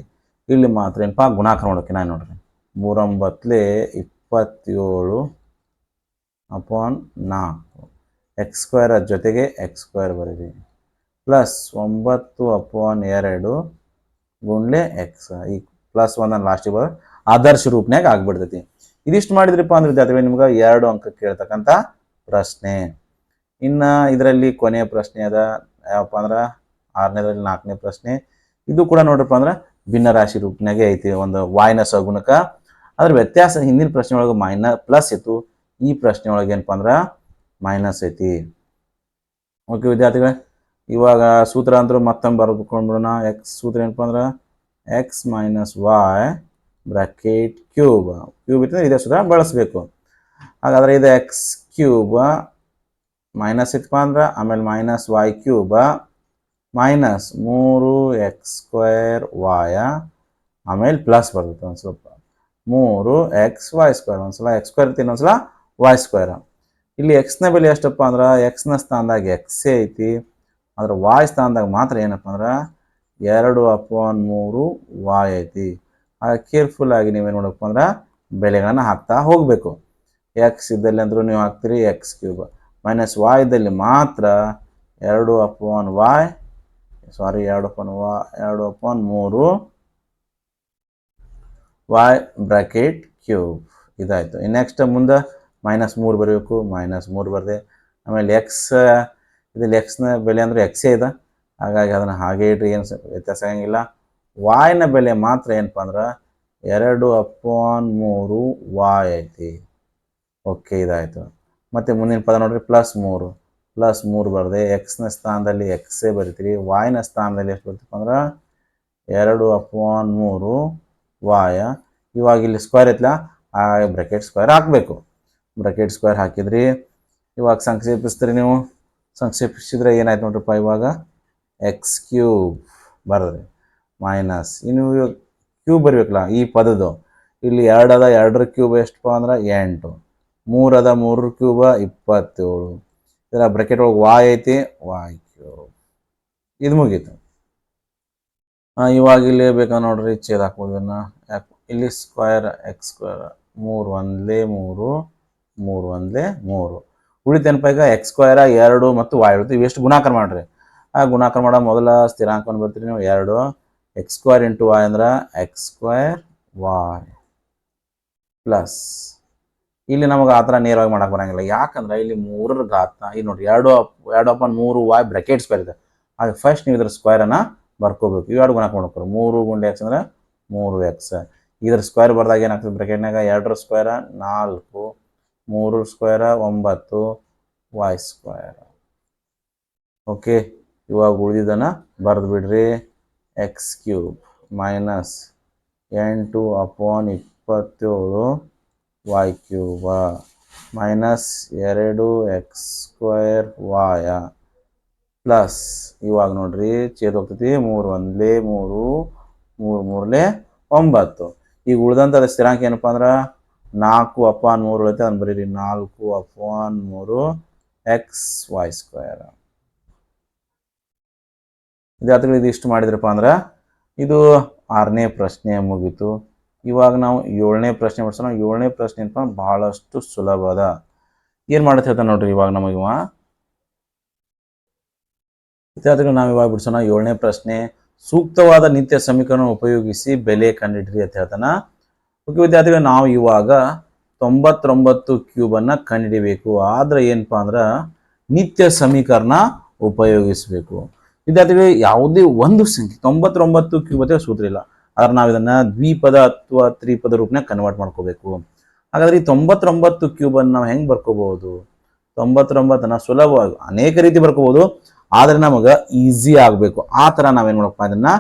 ಇಲ್ಲಿ ಮಾತ್ರ ಏನಪ್ಪ, ಗುಣಾಕಾರ ಮಾಡೋಕೆ ನಾನು ನೋಡ್ರಿ. ಮೂರೊಂಬತ್ತಲೇ ಇಪ್ಪತ್ತೇಳು ಅಪಾನ್ ನಾಲ್ಕು. ಎಕ್ಸ್ ಸ್ಕ್ವೇರ್ ಜೊತೆಗೆ ಎಕ್ಸ್ ಸ್ಕ್ವೇರ್ ಬರೀರಿ ಪ್ಲಸ್ ಒಂಬತ್ತು ಅಪಾನ್ ಎರಡು ಗುಂಡ್ಲೆ ಎಕ್ಸ್ ಈ ಪ್ಲಸ್ ಒಂದನ್ನು ಲಾಸ್ಟಿಗೆ ಬರೋ ಆದರ್ಶ ರೂಪನ್ಯಾಗ ಆಗ್ಬಿಡ್ತೈತಿ. ಇದಿಷ್ಟು ಮಾಡಿದ್ರಿಪ್ಪ ಅಂದ್ರೆ ವಿದ್ಯಾರ್ಥಿಗಳು ನಿಮ್ಗೆ ಎರಡು ಅಂಕ ಕೇಳ್ತಕ್ಕಂಥ ಪ್ರಶ್ನೆ. ಇನ್ನು ಇದರಲ್ಲಿ ಕೊನೆಯ ಪ್ರಶ್ನೆ ಅದ. ಯಾವಪ್ಪ ಅಂದ್ರೆ ಆರನೇದ್ರಲ್ಲಿ ನಾಲ್ಕನೇ ಪ್ರಶ್ನೆ. ಇದು ಕೂಡ ನೋಡ್ರಪ್ಪ ಅಂದ್ರೆ ಭಿನ್ನ ರಾಶಿ ರೂಪನಾಗೆ ಐತಿ, ಒಂದು ವಾಯ್ನ ಸಗುಣಕ. ಅದ್ರ ವ್ಯತ್ಯಾಸ ಹಿಂದಿನ ಪ್ರಶ್ನೆ ಒಳಗೆ ಮೈನ ಪ್ಲಸ್ ಇತ್ತು. ಈ ಪ್ರಶ್ನೆ ಒಳಗೆ ಏನಪ್ಪ ಅಂದ್ರೆ ಮೈನಸ್ ಐತಿ. ಓಕೆ ವಿದ್ಯಾರ್ಥಿಗಳೇ, ಇವಾಗ ಸೂತ್ರ ಅಂತೂ ಮತ್ತೊಮ್ಮೆ ಬರ್ಕೊಂಡ್ಬಿಡೋಣ ಎಕ್ಸ್ ಸೂತ್ರ ಏನಪ್ಪ ಅಂದ್ರೆ x minus y bracket cube cube ಇತ್ತು ಇದೇ ಸೂತ್ರ ಬಳಸಬೇಕು. ಹಾಗಾದ್ರೆ ಇದು ಎಕ್ಸ್ ಕ್ಯೂಬ್ ಮೈನಸ್ ಇತ್ತಪ್ಪ ಅಂದ್ರೆ, ಆಮೇಲೆ ಮೈನಸ್ ವಾಯ್ ಕ್ಯೂಬ ಮೈನಸ್ ಮೂರು ಎಕ್ಸ್ ಸ್ಕ್ವೇರ್ ವಾಯ ಆಮೇಲೆ ಪ್ಲಸ್ ಬರ್ತೈತೆ ಒಂದು ಸ್ವಲ್ಪ ಮೂರು ಎಕ್ಸ್ ವಾಯ್ ಸ್ಕ್ವೇರ್ ಒಂದ್ಸಲ ಎಕ್ಸ್ ಸ್ಕ್ವೇರ್ ಇರ್ತೀನಿ, ಒಂದ್ಸಲ ವಾಯ್ ಸ್ಕ್ವೇರ್ ಇಲ್ಲಿ ಎಕ್ಸ್ನ ಬೆಲೆ ಎಷ್ಟಪ್ಪ ಅಂದ್ರೆ ಎಕ್ಸ್ನ ಸ್ಥಾನದಾಗ ಎಕ್ಸೇ ಐತಿ. ಅದ್ರ ವಾಯ್ ಸ್ಥಾನದಾಗ ಮಾತ್ರ ಏನಪ್ಪ ಅಂದ್ರೆ ಎರಡು ಅಪಾನ್ ಮೂರು ವಾಯ್ ಐತಿ. ಕೇರ್ಫುಲ್ ಆಗಿ ನೀವೇನು ಮಾಡಬೇಕು ಅಂದ್ರೆ ಬೆಲೆಗಳನ್ನು ಹಾಕ್ತಾ ಹೋಗಬೇಕು. ಎಕ್ಸ್ ಇದ್ದಲ್ಲಿ ಅಂದ್ರೂ ನೀವು ಹಾಕ್ತೀರಿ ಎಕ್ಸ್ ಕ್ಯೂಬ್ ಮೈನಸ್ ವಾಯ್ ಇದ್ದಲ್ಲಿ ಮಾತ್ರ ಎರಡು ಅಪಾನ್ ವಾಯ್ ಸಾರಿ ಎರಡು ಅಪಾನ್ ವಾ ಎರಡು ಅಪಾನ್ ಮೂರು ವಾಯ್ ಬ್ರಾಕೆಟ್ ಕ್ಯೂಬ್ ಇದಾಯಿತು. ನೆಕ್ಸ್ಟ್ ಮುಂದೆ ಮೈನಸ್ ಮೂರು ಬರಬೇಕು, ಮೈನಸ್ ಮೂರು ಬರದೆ. ಆಮೇಲೆ ಎಕ್ಸ್ ಇದು ಎಕ್ಸ್ನ ಬೆಲೆ ಅಂದರೆ ಎಕ್ಸೇ ಇದೆ. ಹಾಗಾಗಿ ಅದನ್ನು ಹಾಗೆ ಇಟ್ರಿ ಏನು ವ್ಯತ್ಯಾಸ ಆಗಂಗಿಲ್ಲ. ವಾಯ್ನ ಬೆಲೆ ಮಾತ್ರ ಏನಪ್ಪ ಅಂದ್ರೆ ಎರಡು ಅಪಾನ್ ಮೂರು ವಾಯ್ ಐತಿ. ಓಕೆ, ಇದಾಯಿತು. ಮತ್ತು ಮುಂದಿನ ಪದ ನೋಡ್ರಿ ಪ್ಲಸ್ ಮೂರು. ಪ್ಲಸ್ ಮೂರು ಬರದೆ ಎಕ್ಸ್ನ ಸ್ಥಾನದಲ್ಲಿ ಎಕ್ಸೇ ಬರಿತೀರಿ. ವಾಯ್ನ ಸ್ಥಾನದಲ್ಲಿ ಎಷ್ಟು ಬರ್ತಪ್ಪ ಅಂದ್ರೆ ಎರಡು ಅಪಾನ್ ಮೂರು ವಾಯ ಇವಾಗ ಇಲ್ಲಿ ಸ್ಕ್ವೇರ್ ಐತ್ಲ? ಆ ಬ್ರಾಕೆಟ್ ಸ್ಕ್ವೇರ್ ಹಾಕಬೇಕು. ಬ್ರಾಕೆಟ್ ಸ್ಕ್ವೇರ್ ಹಾಕಿದ್ರಿ. ಇವಾಗ ಸಂಕ್ಷೇಪಿಸ್ತೀರಿ ನೀವು. ಸಂಕ್ಷೇಪಿಸಿದ್ರೆ ಏನಾಯ್ತು ನೋಡ್ರಪ್ಪ ಇವಾಗ ಎಕ್ಸ್ ಕ್ಯೂಬ್ ಬರದ್ರಿ. ಮೈನಸ್ ಇನ್ನು ಕ್ಯೂಬ್ ಬರಬೇಕಲ್ಲ, ಈ ಪದದ್ದು. ಇಲ್ಲಿ ಎರಡು ಅದ, ಎರಡರ ಕ್ಯೂಬ್ ಎಷ್ಟಪ್ಪ ಅಂದ್ರೆ ಎಂಟು. ಮೂರು ಅದ, ಮೂರರ ಕ್ಯೂಬ ಇಪ್ಪತ್ತೇಳು. ಇದರ ಬ್ರಾಕೆಟ್ ಒಳಗೆ ವಾಯ್ ಐತಿ ವಾಯ್ ಕ್ಯೂಬ್ ಇದು ಮುಗೀತು. ಇವಾಗ ಇಲ್ಲಿ ಬೇಕಾ ನೋಡ್ರಿ ಚೇದ್ ಹಾಕ್ಬೋದು ಇಲ್ಲಿ ಸ್ಕ್ವೇರ್ ಎಕ್ಸ್ ಸ್ಕ್ವೇರ್ ಮೂರು, ಒಂದೇ ಮೂರು. ಮೂರು ಒಂದ್ಲೇ ಮೂರು. ಉಳಿತೇನಪ್ಪ ಈಗ ಎಕ್ಸ್ ಸ್ಕ್ವೇರ ಎರಡು ಮತ್ತು ವಾಯ್ ಇರುತ್ತೆ ಇವೆಷ್ಟು ಗುಣಾಕಾರ ಮಾಡ್ರಿ? ಆ ಗುಣಾಕಾರ ಮಾಡೋ ಮೊದಲ ಸ್ಥಿರಾಂಕವನ್ನು ಬರ್ತೀರಿ ನೀವು. ಎರಡು ಎಕ್ಸ್ ಸ್ಕ್ವೇರ್ ಇಂಟು ವಾಯ್ ಅಂದ್ರೆ ಎಕ್ಸ್ ಸ್ಕ್ವೇರ್ ವಾಯ್ ಪ್ಲಸ್ ಇಲ್ಲಿ ನಮಗೆ ಆ ಥರ ನೇರವಾಗಿ ಮಾಡೋಕೆ ಬರಂಗಿಲ್ಲ. ಯಾಕಂದ್ರೆ ಇಲ್ಲಿ ಮೂರರ ಘಾತ, ಇಲ್ಲಿ ನೋಡಿ ಎರಡು ಎರಡು ಅಪ್ಪ ಮೂರು ವಾಯ್ ಬ್ರಕೆಟ್ ಸ್ಕ್ವೇರ್ ಇದೆ ಹಾಗೆ ಫಸ್ಟ್ ನೀವು ಇದ್ರ ಸ್ಕ್ವೇರನ್ನು ಬರ್ಕೋಬೇಕು. ಇವೆರಡು ಗುಣಾಕಾರ ಮಾಡ್ಬೇಕು ಮೂರು ಗುಂಡೆ ಎಕ್ಸ್ ಅಂದ್ರೆ ಮೂರು ಎಕ್ಸ್ ಇದ್ರ ಸ್ಕ್ವೇರ್ ಬರ್ದಾಗ ಏನಾಗ್ತದೆ? ಬ್ರಕೆಟ್ನಾಗ ಎರಡರ ಸ್ಕ್ವೇರ ನಾಲ್ಕು ಮೂರು ಸ್ಕ್ವೇರ ಒಂಬತ್ತು ವಾಯ್ ಸ್ಕ್ವೇರ್ ಓಕೆ ಇವಾಗ ಉಳಿದಿದ್ದನ್ನು ಬರೆದು ಬಿಡ್ರಿ ಎಕ್ಸ್ ಕ್ಯೂಬ್ ಮೈನಸ್ ಎಂಟು ಅಪಾನ್ ಇಪ್ಪತ್ತೇಳು ವಾಯ್ ಕ್ಯೂಬ ಮೈನಸ್ ಎರಡು ಎಕ್ಸ್ ಸ್ಕ್ವೇರ್ ವಾಯ ಪ್ಲಸ್ ಇವಾಗ ನೋಡ್ರಿ, ಛೇದ ಹೋಗ್ತೈತಿ. ಮೂರು ಒಂದ್ಲೇ ಮೂರು ಮೂರು ಮೂರಲೇ ಒಂಬತ್ತು. ಈಗ ಉಳ್ದಂಥದ್ದು ಸ್ಥಿರಾಂಕ ಏನಪ್ಪ ಅಂದ್ರೆ ನಾಲ್ಕು ಅಪಾನ್ ಮೂರು ಐತೆ ಅದನ್ನ ಬರೀರಿ ನಾಲ್ಕು ಅಪಾನ್ ಮೂರು ಎಕ್ಸ್ ವೈ ಸ್ಕ್ವೇರ್ ವಿದ್ಯಾರ್ಥಿಗಳು ಇದು ಇಷ್ಟು ಮಾಡಿದ್ರಪ್ಪ ಅಂದ್ರೆ ಇದು ಆರನೇ ಪ್ರಶ್ನೆ ಮುಗೀತು. ಇವಾಗ ನಾವು ಏಳನೇ ಪ್ರಶ್ನೆ ಮಾಡ್ಸೋಣ. ಏಳನೇ ಪ್ರಶ್ನೆ ಏನಪ್ಪ ಬಹಳಷ್ಟು ಸುಲಭ ಅದ. ಏನು ಮಾಡತ್ತೆ ಹೇಳ್ತಾನೆ ನೋಡ್ರಿ ಇವಾಗ ನಮಗಿವ ವಿದ್ಯಾರ್ಥಿಗಳು ನಾವು ಇವಾಗ ಬಿಡ್ಸೋಣ. ಏಳನೇ ಪ್ರಶ್ನೆ, ಸೂಕ್ತವಾದ ನಿತ್ಯ ಸಮೀಕರಣ ಉಪಯೋಗಿಸಿ ಬೆಲೆ ಕಂಡಿಡ್ರಿ ಅಂತ ಹೇಳ್ತಾನ. ಓಕೆ ವಿದ್ಯಾರ್ಥಿಗಳು, ನಾವು ಇವಾಗ ತೊಂಬತ್ತೊಂಬತ್ತು ಕ್ಯೂಬನ್ನು ಕಂಡುಹಿಡಿಬೇಕು ಆದ್ರೆ ಏನಪ್ಪಾ ಅಂದ್ರೆ ನಿತ್ಯ ಸಮೀಕರಣ ಉಪಯೋಗಿಸಬೇಕು. ವಿದ್ಯಾರ್ಥಿಗಳು, ಯಾವುದೇ ಒಂದು ಸಂಖ್ಯೆ, ತೊಂಬತ್ತೊಂಬತ್ತು ಕ್ಯೂಬ್ ಅಂತ ಸೂತ್ರ ಇಲ್ಲ. ಆದ್ರೆ ನಾವು ಇದನ್ನ ದ್ವಿಪದ ಅಥವಾ ತ್ರಿಪದ ರೂಪನೇ ಕನ್ವರ್ಟ್ ಮಾಡ್ಕೋಬೇಕು. ಹಾಗಾದ್ರೆ ಈ ತೊಂಬತ್ತೊಂಬತ್ತು ಕ್ಯೂಬನ್ನು ನಾವು ಹೆಂಗೆ ಬರ್ಕೋಬಹುದು? ತೊಂಬತ್ತೊಂಬತ್ತನ್ನ ಸುಲಭವಾಗಿ, ಅನೇಕ ರೀತಿ ಬರ್ಕೋಬಹುದು. ಆದರೆ ನಮಗೆ ಈಸಿ ಆಗಬೇಕು. ಆ ಥರ ನಾವೇನು ಮಾಡಪ್ಪ ಇದನ್ನ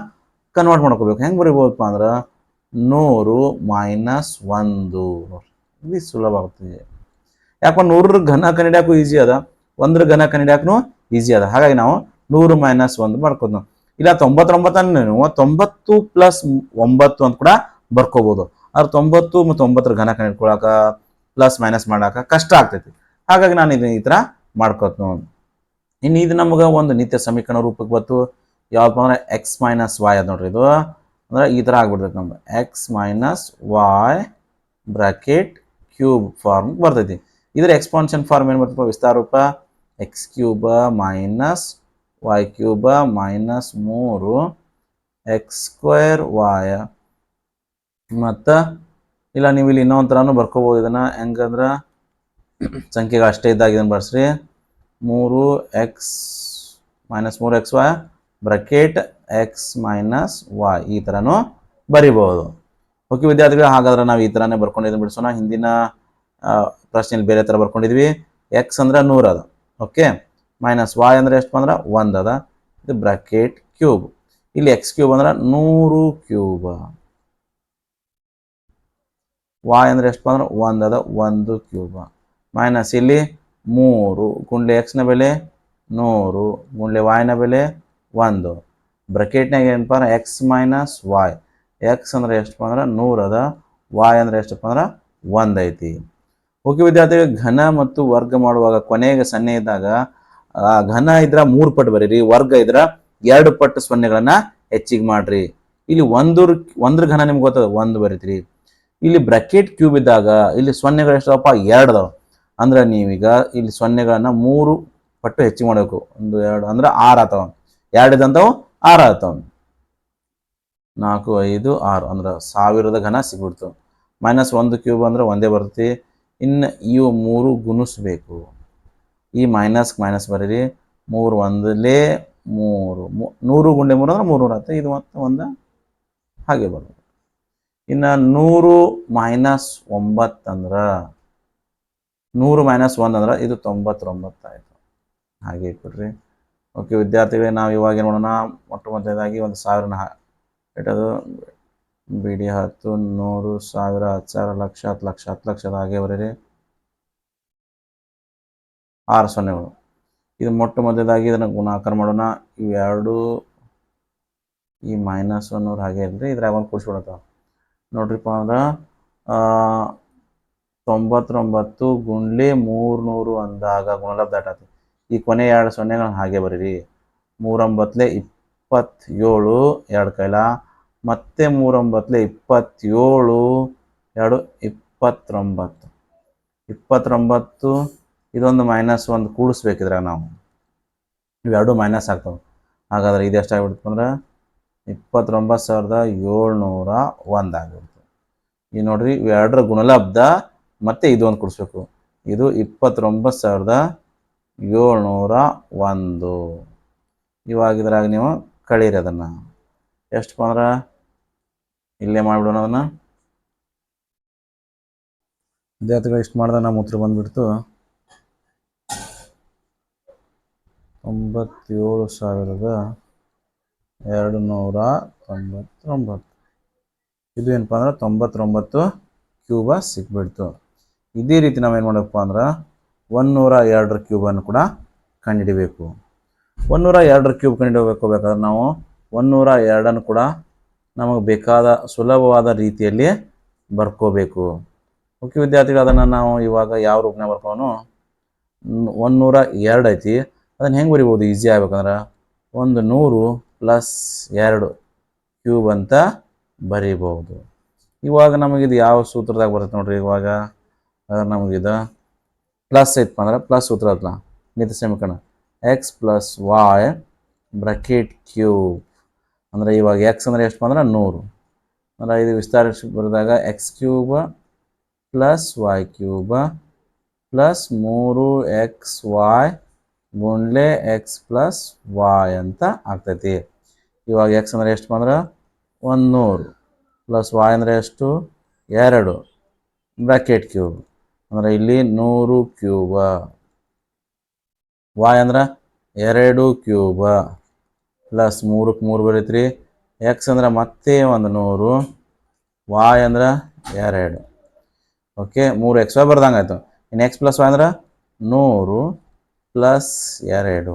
ಕನ್ವರ್ಟ್ ಮಾಡ್ಕೋಬೇಕು. ಹೆಂಗೆ ಬರಿಬೋದಪ್ಪ ಅಂದ್ರೆ ನೂರು ಮೈನಸ್ ಒಂದು. ಇಲ್ಲಿ ಸುಲಭ ಆಗ್ತದೆ ಯಾಕಂದ್ರೆ ನೂರರ ಘನ ಕನ್ನಡಕ್ಕೂ ಈಸಿ ಅದ. ಒಂದ್ರ ಘನ ಕನ್ನಡಕ್ಕೂ ಈಸಿ ಅದ. ಹಾಗಾಗಿ ನಾವು ನೂರು ಮೈನಸ್ ಒಂದು ಮಾಡ್ಕೋದು ನಾವು ಇಲ್ಲ, ತೊಂಬತ್ತೊಂಬತ್ತನ್ನು ತೊಂಬತ್ತು ಪ್ಲಸ್ ಒಂಬತ್ತು ಅಂತ ಕೂಡ ಬರ್ಕೋಬಹುದು ಆದ್ರೆ ತೊಂಬತ್ತು ಮತ್ತು ಒಂಬತ್ತರ ಘನ ಕಂಡಿಡ್ಕೊಳಕ ಪ್ಲಸ್ ಮೈನಸ್ ಮಾಡಾಕ ಕಷ್ಟ ಆಗ್ತೈತಿ. ಹಾಗಾಗಿ ನಾನು ಇದನ್ನ ಈ ಥರ ಮಾಡ್ಕೋತ ಇನ್ನು ಇದು ನಮಗೆ ಒಂದು ನಿತ್ಯ ಸಮೀಕರಣ ರೂಪಕ್ಕೆ ಬಂತು. ಯಾವಪ್ಪ ಅಂದ್ರೆ ಎಕ್ಸ್ ಮೈನಸ್ ವಾಯ್ ಅದ ನೋಡ್ರಿ ಇದು. ಅಂದ್ರೆ ಈ ಥರ ಆಗ್ಬಿಡ್ತೈತೆ ನಮ್ದು x minus y bracket cube form ಬರ್ತೈತಿ. ಇದ್ರ ಎಕ್ಸ್ಪಾನ್ಷನ್ ಫಾರ್ಮ್ ಏನು ಬರ್ತಪ್ಪ ವಿಸ್ತಾರ ರೂಪ x cube minus y cube minus ಮೂರು ಎಕ್ಸ್ ಸ್ಕ್ವೇರ್ ವಾಯ ಮತ್ತು ಇಲ್ಲ ನೀವು ಇಲ್ಲಿ ಇನ್ನೊಂದು ಥರನೂ ಬರ್ಕೋಬೋದು ಇದನ್ನು. ಹೆಂಗಂದ್ರೆ ಸಂಖ್ಯೆಗೆ ಅಷ್ಟೇ ಇದ್ದಾಗ ಇದನ್ನು ಬರ್ಸ್ರಿ. ಮೂರು ಎಕ್ಸ್ ಮೈನಸ್ ಮೂರು x y bracket x minus y ಈ ಥರನೂ ಬರಿಬೋದು ಓಕೆ ವಿದ್ಯಾರ್ಥಿಗಳು, ಹಾಗಾದ್ರೆ ನಾವು ಈ ಥರನೇ ಬರ್ಕೊಂಡಿದ್ದು ಬಿಡಿಸೋಣ. ಹಿಂದಿನ ಪ್ರಶ್ನೆಯಲ್ಲಿ ಬೇರೆ ಥರ ಬರ್ಕೊಂಡಿದ್ವಿ. ಎಕ್ಸ್ ಅಂದ್ರೆ ಅದ. ಓಕೆ? ಮೈನಸ್ ವಾಯ್ ಅಂದ್ರೆ ಎಷ್ಟು ಅಂದ್ರೆ ಅದ. ಇದು ಬ್ರಕೆಟ್ ಕ್ಯೂಬ್. ಇಲ್ಲಿ ಎಕ್ಸ್ ಕ್ಯೂಬ್ ಅಂದ್ರೆ ನೂರು ಕ್ಯೂಬ್. ವಾಯ್ ಅಂದ್ರೆ ಎಷ್ಟು ಅಂದ್ರೆ ಅದ, ಒಂದು ಕ್ಯೂಬ್. ಮೈನಸ್ ಇಲ್ಲಿ ಮೂರು. ಗುಂಡ್ಲೆ ಎಕ್ಸ್ನ ಬೆಲೆ ನೂರು. ಗುಂಡ್ಲೆ ವಾಯ್ನ ಬೆಲೆ ಒಂದು. ಬ್ರಕೆಟ್ನಾಗ ಏನಪ್ಪ ಅಂದ್ರೆ ಎಕ್ಸ್ ಮೈನಸ್ ವಾಯ್ ಎಕ್ಸ್ ಅಂದ್ರೆ ಎಷ್ಟಪ್ಪ ಅಂದ್ರೆ ಅದ ವಾಯ್ ಅಂದ್ರೆ ಎಷ್ಟಪ್ಪ ಅಂದ್ರೆ ಒಂದೈತಿ ಓಕೆ ವಿದ್ಯಾರ್ಥಿಗಳು, ಘನ ಮತ್ತು ವರ್ಗ ಮಾಡುವಾಗ ಕೊನೆಗೆ ಸೊನ್ನೆ ಇದ್ದಾಗ ಘನ ಇದ್ರ ಮೂರು ಪಟ್ಟು ಬರೀರಿ, ವರ್ಗ ಇದ್ರ ಎರಡು ಪಟ್ಟು ಸೊನ್ನೆಗಳನ್ನ ಹೆಚ್ಚಿಗೆ ಮಾಡ್ರಿ. ಇಲ್ಲಿ ಒಂದ್ರ ಒಂದ್ರ ಘನ ನಿಮ್ಗೆ ಗೊತ್ತದ? ಒಂದು ಬರೀತೀರಿ. ಇಲ್ಲಿ ಬ್ರಕೆಟ್ ಕ್ಯೂಬ್ ಇದ್ದಾಗ, ಇಲ್ಲಿ ಸೊನ್ನೆಗಳು ಎಷ್ಟಪ್ಪ ಎರಡು ಅದಾವ. ಅಂದ್ರೆ ನೀವೀಗ ಇಲ್ಲಿ ಸೊನ್ನೆಗಳನ್ನ ಮೂರು ಪಟ್ಟು ಹೆಚ್ಚಿಗೆ ಮಾಡಬೇಕು. ಒಂದು, ಎರಡು, ಅಂದ್ರೆ ಆರು ಆತಾವ. ಎರಡು ಇದ್ದಂಥವು ಆರು ಆಗ್ತಾವ ನಾಲ್ಕು, ಐದು, ಆರು. ಅಂದ್ರೆ ಸಾವಿರದ ಘನ ಸಿಗ್ಬಿಡ್ತು. ಮೈನಸ್ ಒಂದು ಕ್ಯೂಬ್ ಅಂದ್ರೆ ಒಂದೇ ಬರುತ್ತೆ. ಇನ್ನು ಇವು ಮೂರು ಗುಣಿಸ್ಬೇಕು. ಈ ಮೈನಸ್ ಮೈನಸ್ ಬರೀರಿ. ಮೂರು ಒಂದಲೇ ಮೂರು. ನೂರು ಗುಂಡೆ ಮೂರು ಅಂದ್ರೆ ಮೂರು ಆಗುತ್ತೆ ಇದು ಮತ್ತೆ ಒಂದು ಹಾಗೆ ಬರ್ಬೋದು ಇನ್ನು ನೂರು ಮೈನಸ್ ಒಂಬತ್ತು ಅಂದ್ರೆ ನೂರು ಮೈನಸ್ ಒಂದು ಅಂದ್ರೆ ಇದು ತೊಂಬತ್ತೊಂಬತ್ತು ಆಯಿತು. ಹಾಗೆ ಇಟ್ಬಿಡ್ರಿ ಓಕೆ, ವಿದ್ಯಾರ್ಥಿಗಳೇ ನಾವು ಇವಾಗ ಏನು ಮಾಡೋಣ ಮೊಟ್ಟ ಮೊದಲನೇದಾಗಿ ಒಂದು ಸಾವಿರನ ಇಟ್ಟದು ಬಿಡಿ ಹತ್ತು, ನೂರು, ಸಾವಿರ ಹತ್ತು ಸಾವಿರ ಲಕ್ಷ, ಹತ್ತು ಲಕ್ಷ, ಹತ್ತು ಲಕ್ಷದ ಹಾಗೆ ಬರೀರಿ. ಆರು ಸೊನ್ನೆಗಳು ಇದು ಮೊಟ್ಟ ಮೊದಲದಾಗಿ ಇದನ್ನು ಗುಣಾಕಾರ ಮಾಡೋಣ. ಇವೆರಡು ಈ ಮೈನಸ್ ಅನ್ನೋರು ಹಾಗೆ ಇಲ್ಲರಿ ಇದ್ರಾಗ ಒಂದು ಕೂಡಿಸ್ಬಿಡತ್ತ. ನೋಡ್ರಿಪ್ಪ ಅಂದ್ರೆ ತೊಂಬತ್ತೊಂಬತ್ತು ಗುಂಡ್ಲೆ ಮೂರ್ನೂರು ಅಂದಾಗ ಗುಣಲಬ್ಧ ದಾಟಾತಿ ಈ ಕೊನೆ ಎರಡು ಸೊನ್ನೆಗಳನ್ನ ಹಾಗೆ ಬರೀರಿ. ಮೂರೊಂಬತ್ತಲೆ ಇಪ್ಪತ್ತೇಳು, ಎರಡು ಕೈಲ. ಮತ್ತೆ ಮೂರೊಂಬತ್ತಲೆ ಇಪ್ಪತ್ತೇಳು, ಎರಡು, ಇಪ್ಪತ್ತೊಂಬತ್ತು. ಇಪ್ಪತ್ತೊಂಬತ್ತು, ಇದೊಂದು ಮೈನಸ್ ಒಂದು ಕೂಡಿಸ್ಬೇಕಿದ್ರೆ ನಾವು. ಇವೆರಡು ಮೈನಸ್ ಆಗ್ತವೆ. ಹಾಗಾದ್ರೆ ಇದು ಎಷ್ಟಾಗ್ಬಿಡ್ತು ಅಂದ್ರೆ ಇಪ್ಪತ್ತೊಂಬತ್ತು ಸಾವಿರದ ಏಳ್ನೂರ ಒಂದು ಆಗಿಬಿಡ್ತು. ಈ ನೋಡ್ರಿ, ಇವೆರಡರ ಗುಣಲಬ್ಧ ಮತ್ತೆ ಇದೊಂದು ಕೊಡಿಸ್ಬೇಕು. ಇದು ಇಪ್ಪತ್ತೊಂಬತ್ತು ಸಾವಿರದ ಏಳ್ನೂರ ಒಂದು. ಇವಾಗ ಇದ್ರಾಗ ನೀವು ಕಳೀರಿ ಅದನ್ನು. ಎಷ್ಟು ಅಂದ್ರೆ? ಇಲ್ಲೇ ಮಾಡಿಬಿಡೋಣ ಅದನ್ನು. ವಿದ್ಯಾರ್ಥಿಗಳು ಇಷ್ಟು ಮಾಡಿದ ನಮ್ಮ ಉತ್ತರ ಬಂದುಬಿಡ್ತು. ತೊಂಬತ್ತೇಳು ಸಾವಿರದ ಎರಡು ನೂರ ತೊಂಬತ್ತೊಂಬತ್ತು. ಇದು ಏನಪ್ಪ ಅಂದ್ರೆ? ತೊಂಬತ್ತೊಂಬತ್ತು ಕ್ಯೂಬ ಸಿಕ್ಬಿಡ್ತು ಇದೇ ರೀತಿ ನಾವೇನು ಮಾಡಬೇಕಪ್ಪ ಅಂದ್ರೆ? ಒನ್ನೂರ ಎರಡರ ಕ್ಯೂಬನ್ನು ಕೂಡ ಕಂಡುಹಿಡಿಬೇಕು. ಒನ್ನೂರ ಎರಡರ ಕ್ಯೂಬ್ ಕಂಡುಹಿಡಬೇಕು ಬೇಕಾದ್ರೆ ನಾವು ಒನ್ನೂರ ಎರಡನ್ನು ಕೂಡ ನಮಗೆ ಬೇಕಾದ ಸುಲಭವಾದ ರೀತಿಯಲ್ಲಿ ಬರ್ಕೋಬೇಕು. ಮುಖ್ಯ ವಿದ್ಯಾರ್ಥಿಗಳು, ಅದನ್ನು ನಾವು ಇವಾಗ ಯಾವ ರೂಪನಾಗ ಬರ್ಕೋನು ಒನ್ನೂರ ಎರಡು ಐತಿ. ಅದನ್ನು ಹೆಂಗೆ ಬರಿಬೋದು? ಈಸಿ ಆಗ್ಬೇಕಂದ್ರೆ ಒಂದು ನೂರು ಪ್ಲಸ್ ಎರಡು ಕ್ಯೂಬ್ ಅಂತ ಬರೀಬಹುದು ಇವಾಗ ನಮಗಿದು ಯಾವ ಸೂತ್ರದಾಗ ಬರುತ್ತೆ ನೋಡ್ರಿ ಇವಾಗ? ನಮಗಿದು ಪ್ಲಸ್ ಐತಪ್ಪ ಅಂದ್ರೆ ಪ್ಲಸ್ ಸೂತ್ರ ಐತಲ್ಲ ನಿತ್ಯ ಸಮೀಕರಣ x plus y bracket cube. ಅಂದರೆ ಇವಾಗ ಎಕ್ಸ್ ಅಂದರೆ ಎಷ್ಟು ಅಂದ್ರೆ ನೂರು. ಅಂದರೆ ಇದು ವಿಸ್ತಾರಿಸಿ ಬರೆದಾಗ x cube plus y cube plus ಮೂರು ಎಕ್ಸ್ ವಾಯ್ ಗುಂಡ್ಲೆ ಎಕ್ಸ್ ಪ್ಲಸ್ ವಾಯ್ ಅಂತ ಆಗ್ತೈತಿ. ಇವಾಗ ಎಕ್ಸ್ ಅಂದರೆ ಎಷ್ಟು ಬಂದ್ರೆ ಒಂದು ನೂರು. ಪ್ಲಸ್ ವಾಯ್ ಅಂದರೆ ಎಷ್ಟು? ಎರಡು. Bracket cube. ಅಂದರೆ ಇಲ್ಲಿ ನೂರು ಕ್ಯೂಬ. ವಾಯ್ ಅಂದ್ರೆ ಎರಡು ಕ್ಯೂಬ ಪ್ಲಸ್ ಮೂರಕ್ಕೆ ಮೂರು ಬರೀತ್ರಿ. ಎಕ್ಸ್ ಅಂದ್ರೆ ಮತ್ತೆ ಒಂದು ನೂರು. ವಾಯ್ ಅಂದ್ರೆ ಎರಡು. ಓಕೆ ಮೂರು ಎಕ್ಸ್ ವೈ ಬರ್ದಂಗೆ ಆಯಿತು ಇನ್ನು ಎಕ್ಸ್ ಪ್ಲಸ್ ವೈ ಅಂದ್ರೆ ನೂರು ಪ್ಲಸ್ ಎರಡು.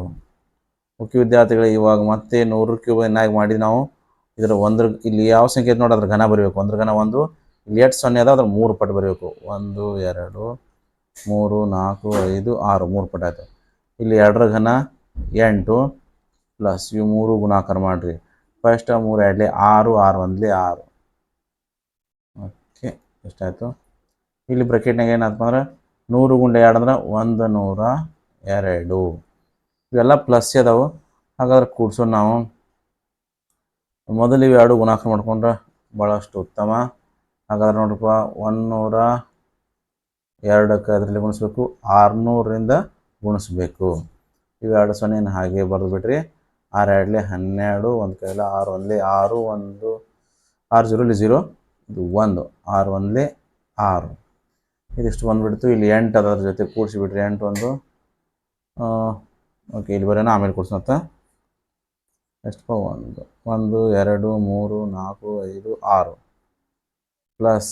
ಓಕೆ ವಿದ್ಯಾರ್ಥಿಗಳು, ಇವಾಗ ಮತ್ತೆ ನೂರು ಕ್ಯೂಬ್ ಏನಾಗಿ ಮಾಡಿ ನಾವು? ಇದರ ಒಂದ್ರ, ಇಲ್ಲಿ ಯಾವ ಸಂಖ್ಯೆ ನೋಡಿದ್ರೆ ಘನ ಬರೀಬೇಕು. ಒಂದ್ರ ಘನ ಒಂದು ಇಲ್ಲಿ ಎಷ್ಟು ಸೊನ್ನೆ ಅದ ಅದ್ರ ಮೂರು ಪಟ್ಟು ಬರೀಬೇಕು. ಒಂದು, ಎರಡು, ಮೂರು, ನಾಲ್ಕು, ಐದು, ಆರು, ಮೂರು ಪಟ್ಟು ಆಯಿತು. ಇಲ್ಲಿ ಎರಡರ ಘನ ಎಂಟು ಪ್ಲಸ್ ಇವು ಮೂರು ಗುಣಾಕಾರ ಮಾಡಿರಿ. ಫಸ್ಟ್ ಮೂರು ಎರಡಲಿ ಆರು ಆರು ಒಂದ್ಲಿ ಆರು. ಓಕೆ ಎಷ್ಟಾಯಿತು? ಇಲ್ಲಿ ಬ್ರಕೆಟ್ನಾಗ ಏನಾಯ್ತು ಅಂದ್ರೆ ನೂರು ಗುಂಡೆ ಎರಡು ಅಂದ್ರೆ ಒಂದು ನೂರ ಎರಡು. ಇವೆಲ್ಲ ಪ್ಲಸ್ ಅದಾವು. ಹಾಗಾದ್ರೆ ಕೂಡ್ಸೋ ನಾವು. ಮೊದಲು ಇವೆರಡು ಗುಣಾಕಾರ ಮಾಡ್ಕೊಂಡ್ರೆ ಭಾಳಷ್ಟು ಉತ್ತಮ. ಹಾಗಾದ್ರೆ ನೋಡ್ರಪ್ಪ ಒನ್ನೂರ ಎರಡಕ್ಕೆ ಅದರಲ್ಲಿ ಗುಣಿಸ್ಬೇಕು, ಆರುನೂರರಿಂದ ಗುಣಿಸ್ಬೇಕು. ಇವೆರಡು ಸೊನ್ನೆನ ಹಾಗೆ ಬರೆದು ಬಿಟ್ರಿ ಆರು ಎರಡಲಿ ಹನ್ನೆರಡು, ಒಂದು ಕೈಲ ಆರು, ಒಂದ್ಲಿ ಆರು, ಒಂದು, ಆರು ಜೀರೋಲಿ ಜೀರೋ, ಇದು ಒಂದು, ಆರು ಒಂದ್ಲಿ ಆರು. ಇದಿಷ್ಟು ಬಂದುಬಿಡ್ತು. ಇಲ್ಲಿ ಎಂಟು ಅದರ ಜೊತೆ ಕೂಡಿಸಿಬಿಟ್ರಿ. ಎಂಟು ಒಂದು ಓಕೆ, ಇಲ್ಲಿ ಬರೋಣ, ಆಮೇಲೆ ಕೂಡ್ಸೋತ್ತ ಎಷ್ಟಪ್ಪ, ಒಂದು ಒಂದು, ಎರಡು, ಮೂರು, ನಾಲ್ಕು, ಐದು, ಆರು. ಪ್ಲಸ್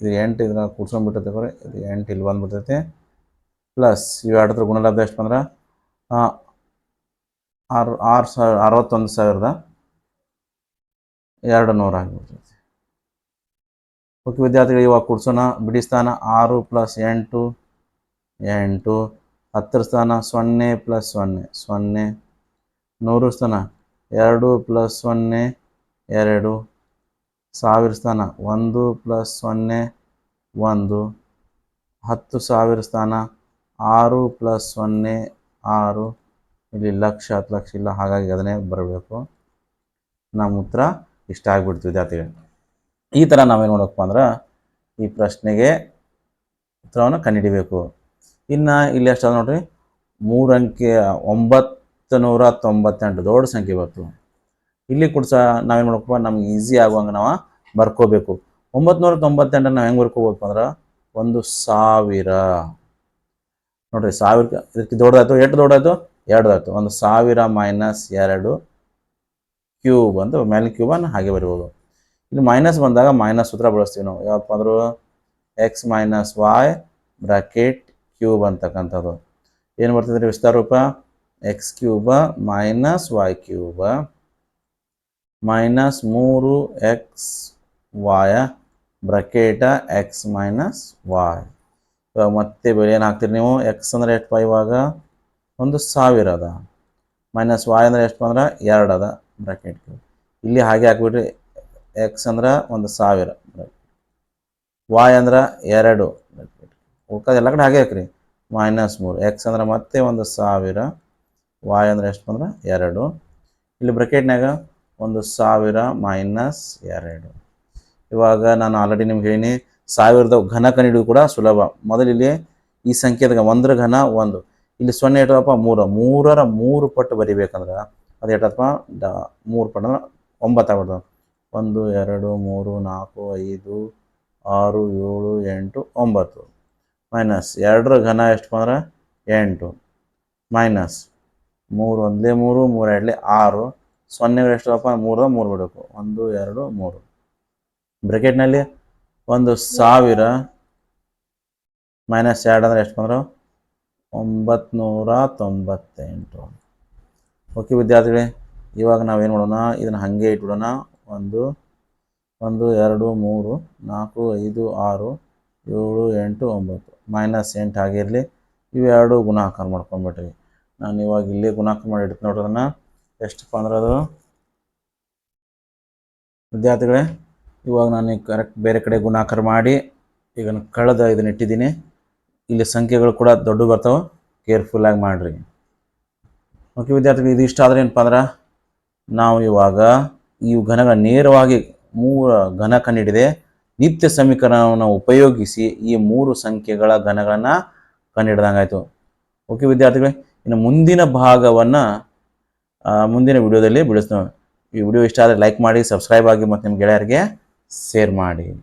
ಇದು ಎಂಟು ಇದನ್ನ ಕೂಡ್ಸ್ಕೊಂಡ್ಬಿಟ್ಟೈತೆ ಬರೀ, ಇದು ಎಂಟು ಇಲ್ಲಿ ಬಂದ್ಬಿಡ್ತೈತಿ ಪ್ಲಸ್ ಇವು ಹತ್ರ ಗುಣಲಬ್ಧ ಎಷ್ಟು ಬಂದ್ರೆ ಆರು ಆರು ಸಾವಿರ, ಅರವತ್ತೊಂದು ಸಾವಿರದ ಎರಡು ನೂರು ಆಗಿಬಿಡ್ತೈತಿ. ಓಕೆ ವಿದ್ಯಾರ್ಥಿಗಳು, ಇವಾಗ ಕೂಡ್ಸೋಣ. ಬಿಡಿ ಸ್ಥಾನ ಆರು ಪ್ಲಸ್ ಎಂಟು ಎಂಟು. ಹತ್ತರ ಸ್ಥಾನ ಸೊನ್ನೆ ಪ್ಲಸ್ ಸೊನ್ನೆ ಸೊನ್ನೆ. ನೂರು ಸ್ಥಾನ ಎರಡು ಪ್ಲಸ್ ಸೊನ್ನೆ, ಎರಡು. ಸಾವಿರ ಸ್ಥಾನ. ಒಂದು ಪ್ಲಸ್ ಸೊನ್ನೆ, ಒಂದು. ಹತ್ತು ಸಾವಿರ ಸ್ಥಾನ. ಆರು ಪ್ಲಸ್ ಸೊನ್ನೆ, ಆರು. ಇಲ್ಲಿ ಲಕ್ಷ, ಹತ್ತು ಲಕ್ಷ ಇಲ್ಲ, ಹಾಗಾಗಿ ಅದನ್ನೇ ಬರಬೇಕು. ನಮ್ಮ ಉತ್ತರ ಇಷ್ಟ ಆಗಿಬಿಡ್ತು ವಿದ್ಯಾರ್ಥಿಗಳು. ಈ ಥರ ನಾವೇನು ಮಾಡಬೇಕಪ್ಪ ಅಂದ್ರೆ, ಈ ಪ್ರಶ್ನೆಗೆ ಉತ್ತರವನ್ನು ಕಂಡುಹಿಡಿಬೇಕು. ಇನ್ನು ಇಲ್ಲಿ ಎಷ್ಟು ನೋಡ್ರಿ, ಮೂರು ಅಂಕೆ ಒಂಬತ್ತು ನೂರ ತೊಂಬತ್ತೆಂಟು, ದೊಡ್ಡ ಸಂಖ್ಯೆ ಬಂತು. ಇಲ್ಲಿ ಕೂಡ ಸಹ ನಾವೇನು ಮಾಡ್ಬೇಕಪ್ಪ ನಮ್ಗೆ ಈಸಿ ಆಗುವಂಗೆ ನಾವು ಬರ್ಕೋಬೇಕು. ಒಂಬತ್ನೂರ ತೊಂಬತ್ತೆಂಟನ್ನು ನಾವು ಹೆಂಗೆ ಬರ್ಕೋಬೇಕು ಅಂದ್ರೆ ಒಂದು ಸಾವಿರ. ನೋಡ್ರಿ ಸಾವಿರ ಇದಕ್ಕೆ ದೊಡ್ಡದಾಯ್ತು, ಎಷ್ಟು ದೊಡ್ಡದಾಯ್ತು? ಎರಡದಾಯ್ತು. ಒಂದು ಸಾವಿರ ಮೈನಸ್ ಎರಡು ಕ್ಯೂಬ್ ಅಂತ ಮೇಲಿನ ಕ್ಯೂಬನ್ನು ಹಾಗೆ ಬರಿಬೋದು. ಇಲ್ಲಿ ಮೈನಸ್ ಬಂದಾಗ ಮೈನಸ್ ಸೂತ್ರ ಬಳಸ್ತೀವಿ ನಾವು. ಯಾವಪ್ಪ ಅಂದ್ರೆ? X minus y bracket cube ಅಂತಕ್ಕಂಥದ್ದು. ಏನು ಬರ್ತದೆ ವಿಸ್ತಾರ ರೂಪ? X cube minus y cube minus ಮೂರು x y bracket X minus Y ಇವಾಗ ಮತ್ತೆ ಬೆಲೆ ಏನು ಹಾಕ್ತೀರಿ ನೀವು? ಎಕ್ಸ್ ಅಂದರೆ ಎಷ್ಟು ಪಾ ಇವಾಗ? ಒಂದು ಸಾವಿರ ಅದ. ಮೈನಸ್ ವಾಯ್ ಅಂದರೆ ಎಷ್ಟು ಅಂದ್ರೆ ಎರಡು ಅದ ಬ್ರಾಕೆಟ್ ಇಲ್ಲಿ ಹಾಗೆ ಹಾಕ್ಬಿಟ್ರಿ ಎಕ್ಸ್ ಅಂದ್ರೆ ಒಂದು ಸಾವಿರ ವಾಯ್ ಅಂದ್ರೆ ಎರಡು ಓಕೆ ಎಲ್ಲ ಕಡೆ ಹಾಗೆ ಹಾಕ್ರಿ. ಮೈನಸ್ ಮೂರು. ಎಕ್ಸ್ ಅಂದ್ರೆ ಮತ್ತೆ ಒಂದು ಸಾವಿರ. ವಾಯ್ ಅಂದ್ರೆ ಎಷ್ಟು ಅಂದ್ರೆ ಎರಡು. ಇಲ್ಲಿ ಬ್ರಕೆಟ್ನಾಗ ಒಂದು ಸಾವಿರ ಮೈನಸ್ ಎರಡು. ಇವಾಗ ನಾನು ಆಲ್ರೆಡಿ ನಿಮ್ಗೆ ಹೇಳಿ ಸಾವಿರದ ಘನ ಕಂಡಿಡಿದು ಕೂಡ ಸುಲಭ. ಮೊದಲು ಇಲ್ಲಿ ಈ ಸಂಖ್ಯೆದಾಗ ಒಂದರ ಘನ ಒಂದು. ಇಲ್ಲಿ ಸೊನ್ನೆ ಇಟ್ಟದಪ್ಪ ಮೂರು? ಮೂರರ ಮೂರು ಪಟ್ಟು ಬರಿಬೇಕಂದ್ರೆ ಅದು ಎಷ್ಟಪ್ಪ ಡ, ಮೂರು ಪಟ್ಟು ಅಂದ್ರೆ ಒಂಬತ್ತು ಒಂದು, ಎರಡು, ಮೂರು, ನಾಲ್ಕು, ಐದು, ಆರು, ಏಳು, ಎಂಟು, ಒಂಬತ್ತು. ಮೈನಸ್ ಎರಡರ ಘನ ಎಷ್ಟು ಬಂದ್ರೆ ಎಂಟು. ಮೈನಸ್ ಮೂರು ಒಂದೇ ಮೂರು ಮೂರು ಎರಡಲಿ ಆರು. ಸೊನ್ನೆಗಳು ಎಷ್ಟಪ್ಪ ಮೂರದ ಮೂರು ಬಿಡಬೇಕು. ಒಂದು, ಎರಡು, ಮೂರು. ಬ್ರೆಕೆಟ್ನಲ್ಲಿ ಒಂದು ಸಾವಿರ ಮೈನಸ್ ಎರಡು ಅಂದರೆ ಎಷ್ಟು ಬಂದರು? ಒಂಬತ್ನೂರ ತೊಂಬತ್ತೆಂಟು. ಓಕೆ ವಿದ್ಯಾರ್ಥಿಗಳೇ, ಇವಾಗ ನಾವೇನು ಮಾಡೋಣ? ಇದನ್ನು ಹಾಗೆ ಇಟ್ಬಿಡೋಣ. ಒಂದು ಒಂದು, ಎರಡು, ಮೂರು, ನಾಲ್ಕು, ಐದು, ಆರು, ಏಳು, ಎಂಟು, ಒಂಬತ್ತು. ಮೈನಸ್ ಎಂಟು ಆಗಿರಲಿ ಇವೆರಡು ಗುಣಾಕಾರ ಮಾಡ್ಕೊಂಬಿಟ್ರಿ ನಾನು ಇವಾಗ ಇಲ್ಲಿ ಗುಣಾಕಾರ ಮಾಡಿ ಇಡ್ತೀನಿ ನೋಡೋದನ್ನು ಎಷ್ಟಪ್ಪ ಅಂದ್ರೆ ಅದು? ವಿದ್ಯಾರ್ಥಿಗಳೇ ಇವಾಗ ನಾನು ಕರೆಕ್ಟ್ ಬೇರೆ ಕಡೆ ಗುಣಾಕಾರ ಮಾಡಿ ಈಗ ನಾನು ಕಳೆದ ಇದನ್ನ ಇಟ್ಟಿದ್ದೀನಿ. ಇಲ್ಲಿ ಸಂಖ್ಯೆಗಳು ಕೂಡ ದೊಡ್ಡ ಬರ್ತಾವೆ. ಕೇರ್ಫುಲ್ಲಾಗಿ ಮಾಡಿರಿ. ಓಕೆ ವಿದ್ಯಾರ್ಥಿಗಳು, ಇದು ಇಷ್ಟ ಆದರೆ ಏನಪ್ಪ ಅಂದ್ರೆ ನಾವು ಇವಾಗ ಈ ಘನಗಳ ನೇರವಾಗಿ ಮೂರು ಘನ ಕಂಡಿಡಿದೆ ನಿತ್ಯ ಸಮೀಕರಣವನ್ನು ಉಪಯೋಗಿಸಿ ಈ ಮೂರು ಸಂಖ್ಯೆಗಳ ಘನಗಳನ್ನು ಕಂಡುಹಿಡ್ದಂಗಾಯಿತು. ಓಕೆ ವಿದ್ಯಾರ್ಥಿಗಳೇ, ಇನ್ನು ಮುಂದಿನ ಭಾಗವನ್ನು ಮುಂದಿನ ವಿಡಿಯೋದಲ್ಲಿ ಬಿಡಿಸ್ತೇವೆ. ಈ ವಿಡಿಯೋ ಇಷ್ಟ ಆದರೆ ಲೈಕ್ ಮಾಡಿ ಸಬ್ಸ್ಕ್ರೈಬ್ ಆಗಿ ಮತ್ತು ನಿಮ್ಮ ಗೆಳೆಯರಿಗೆ ಶೇರ್ ಮಾಡಿ.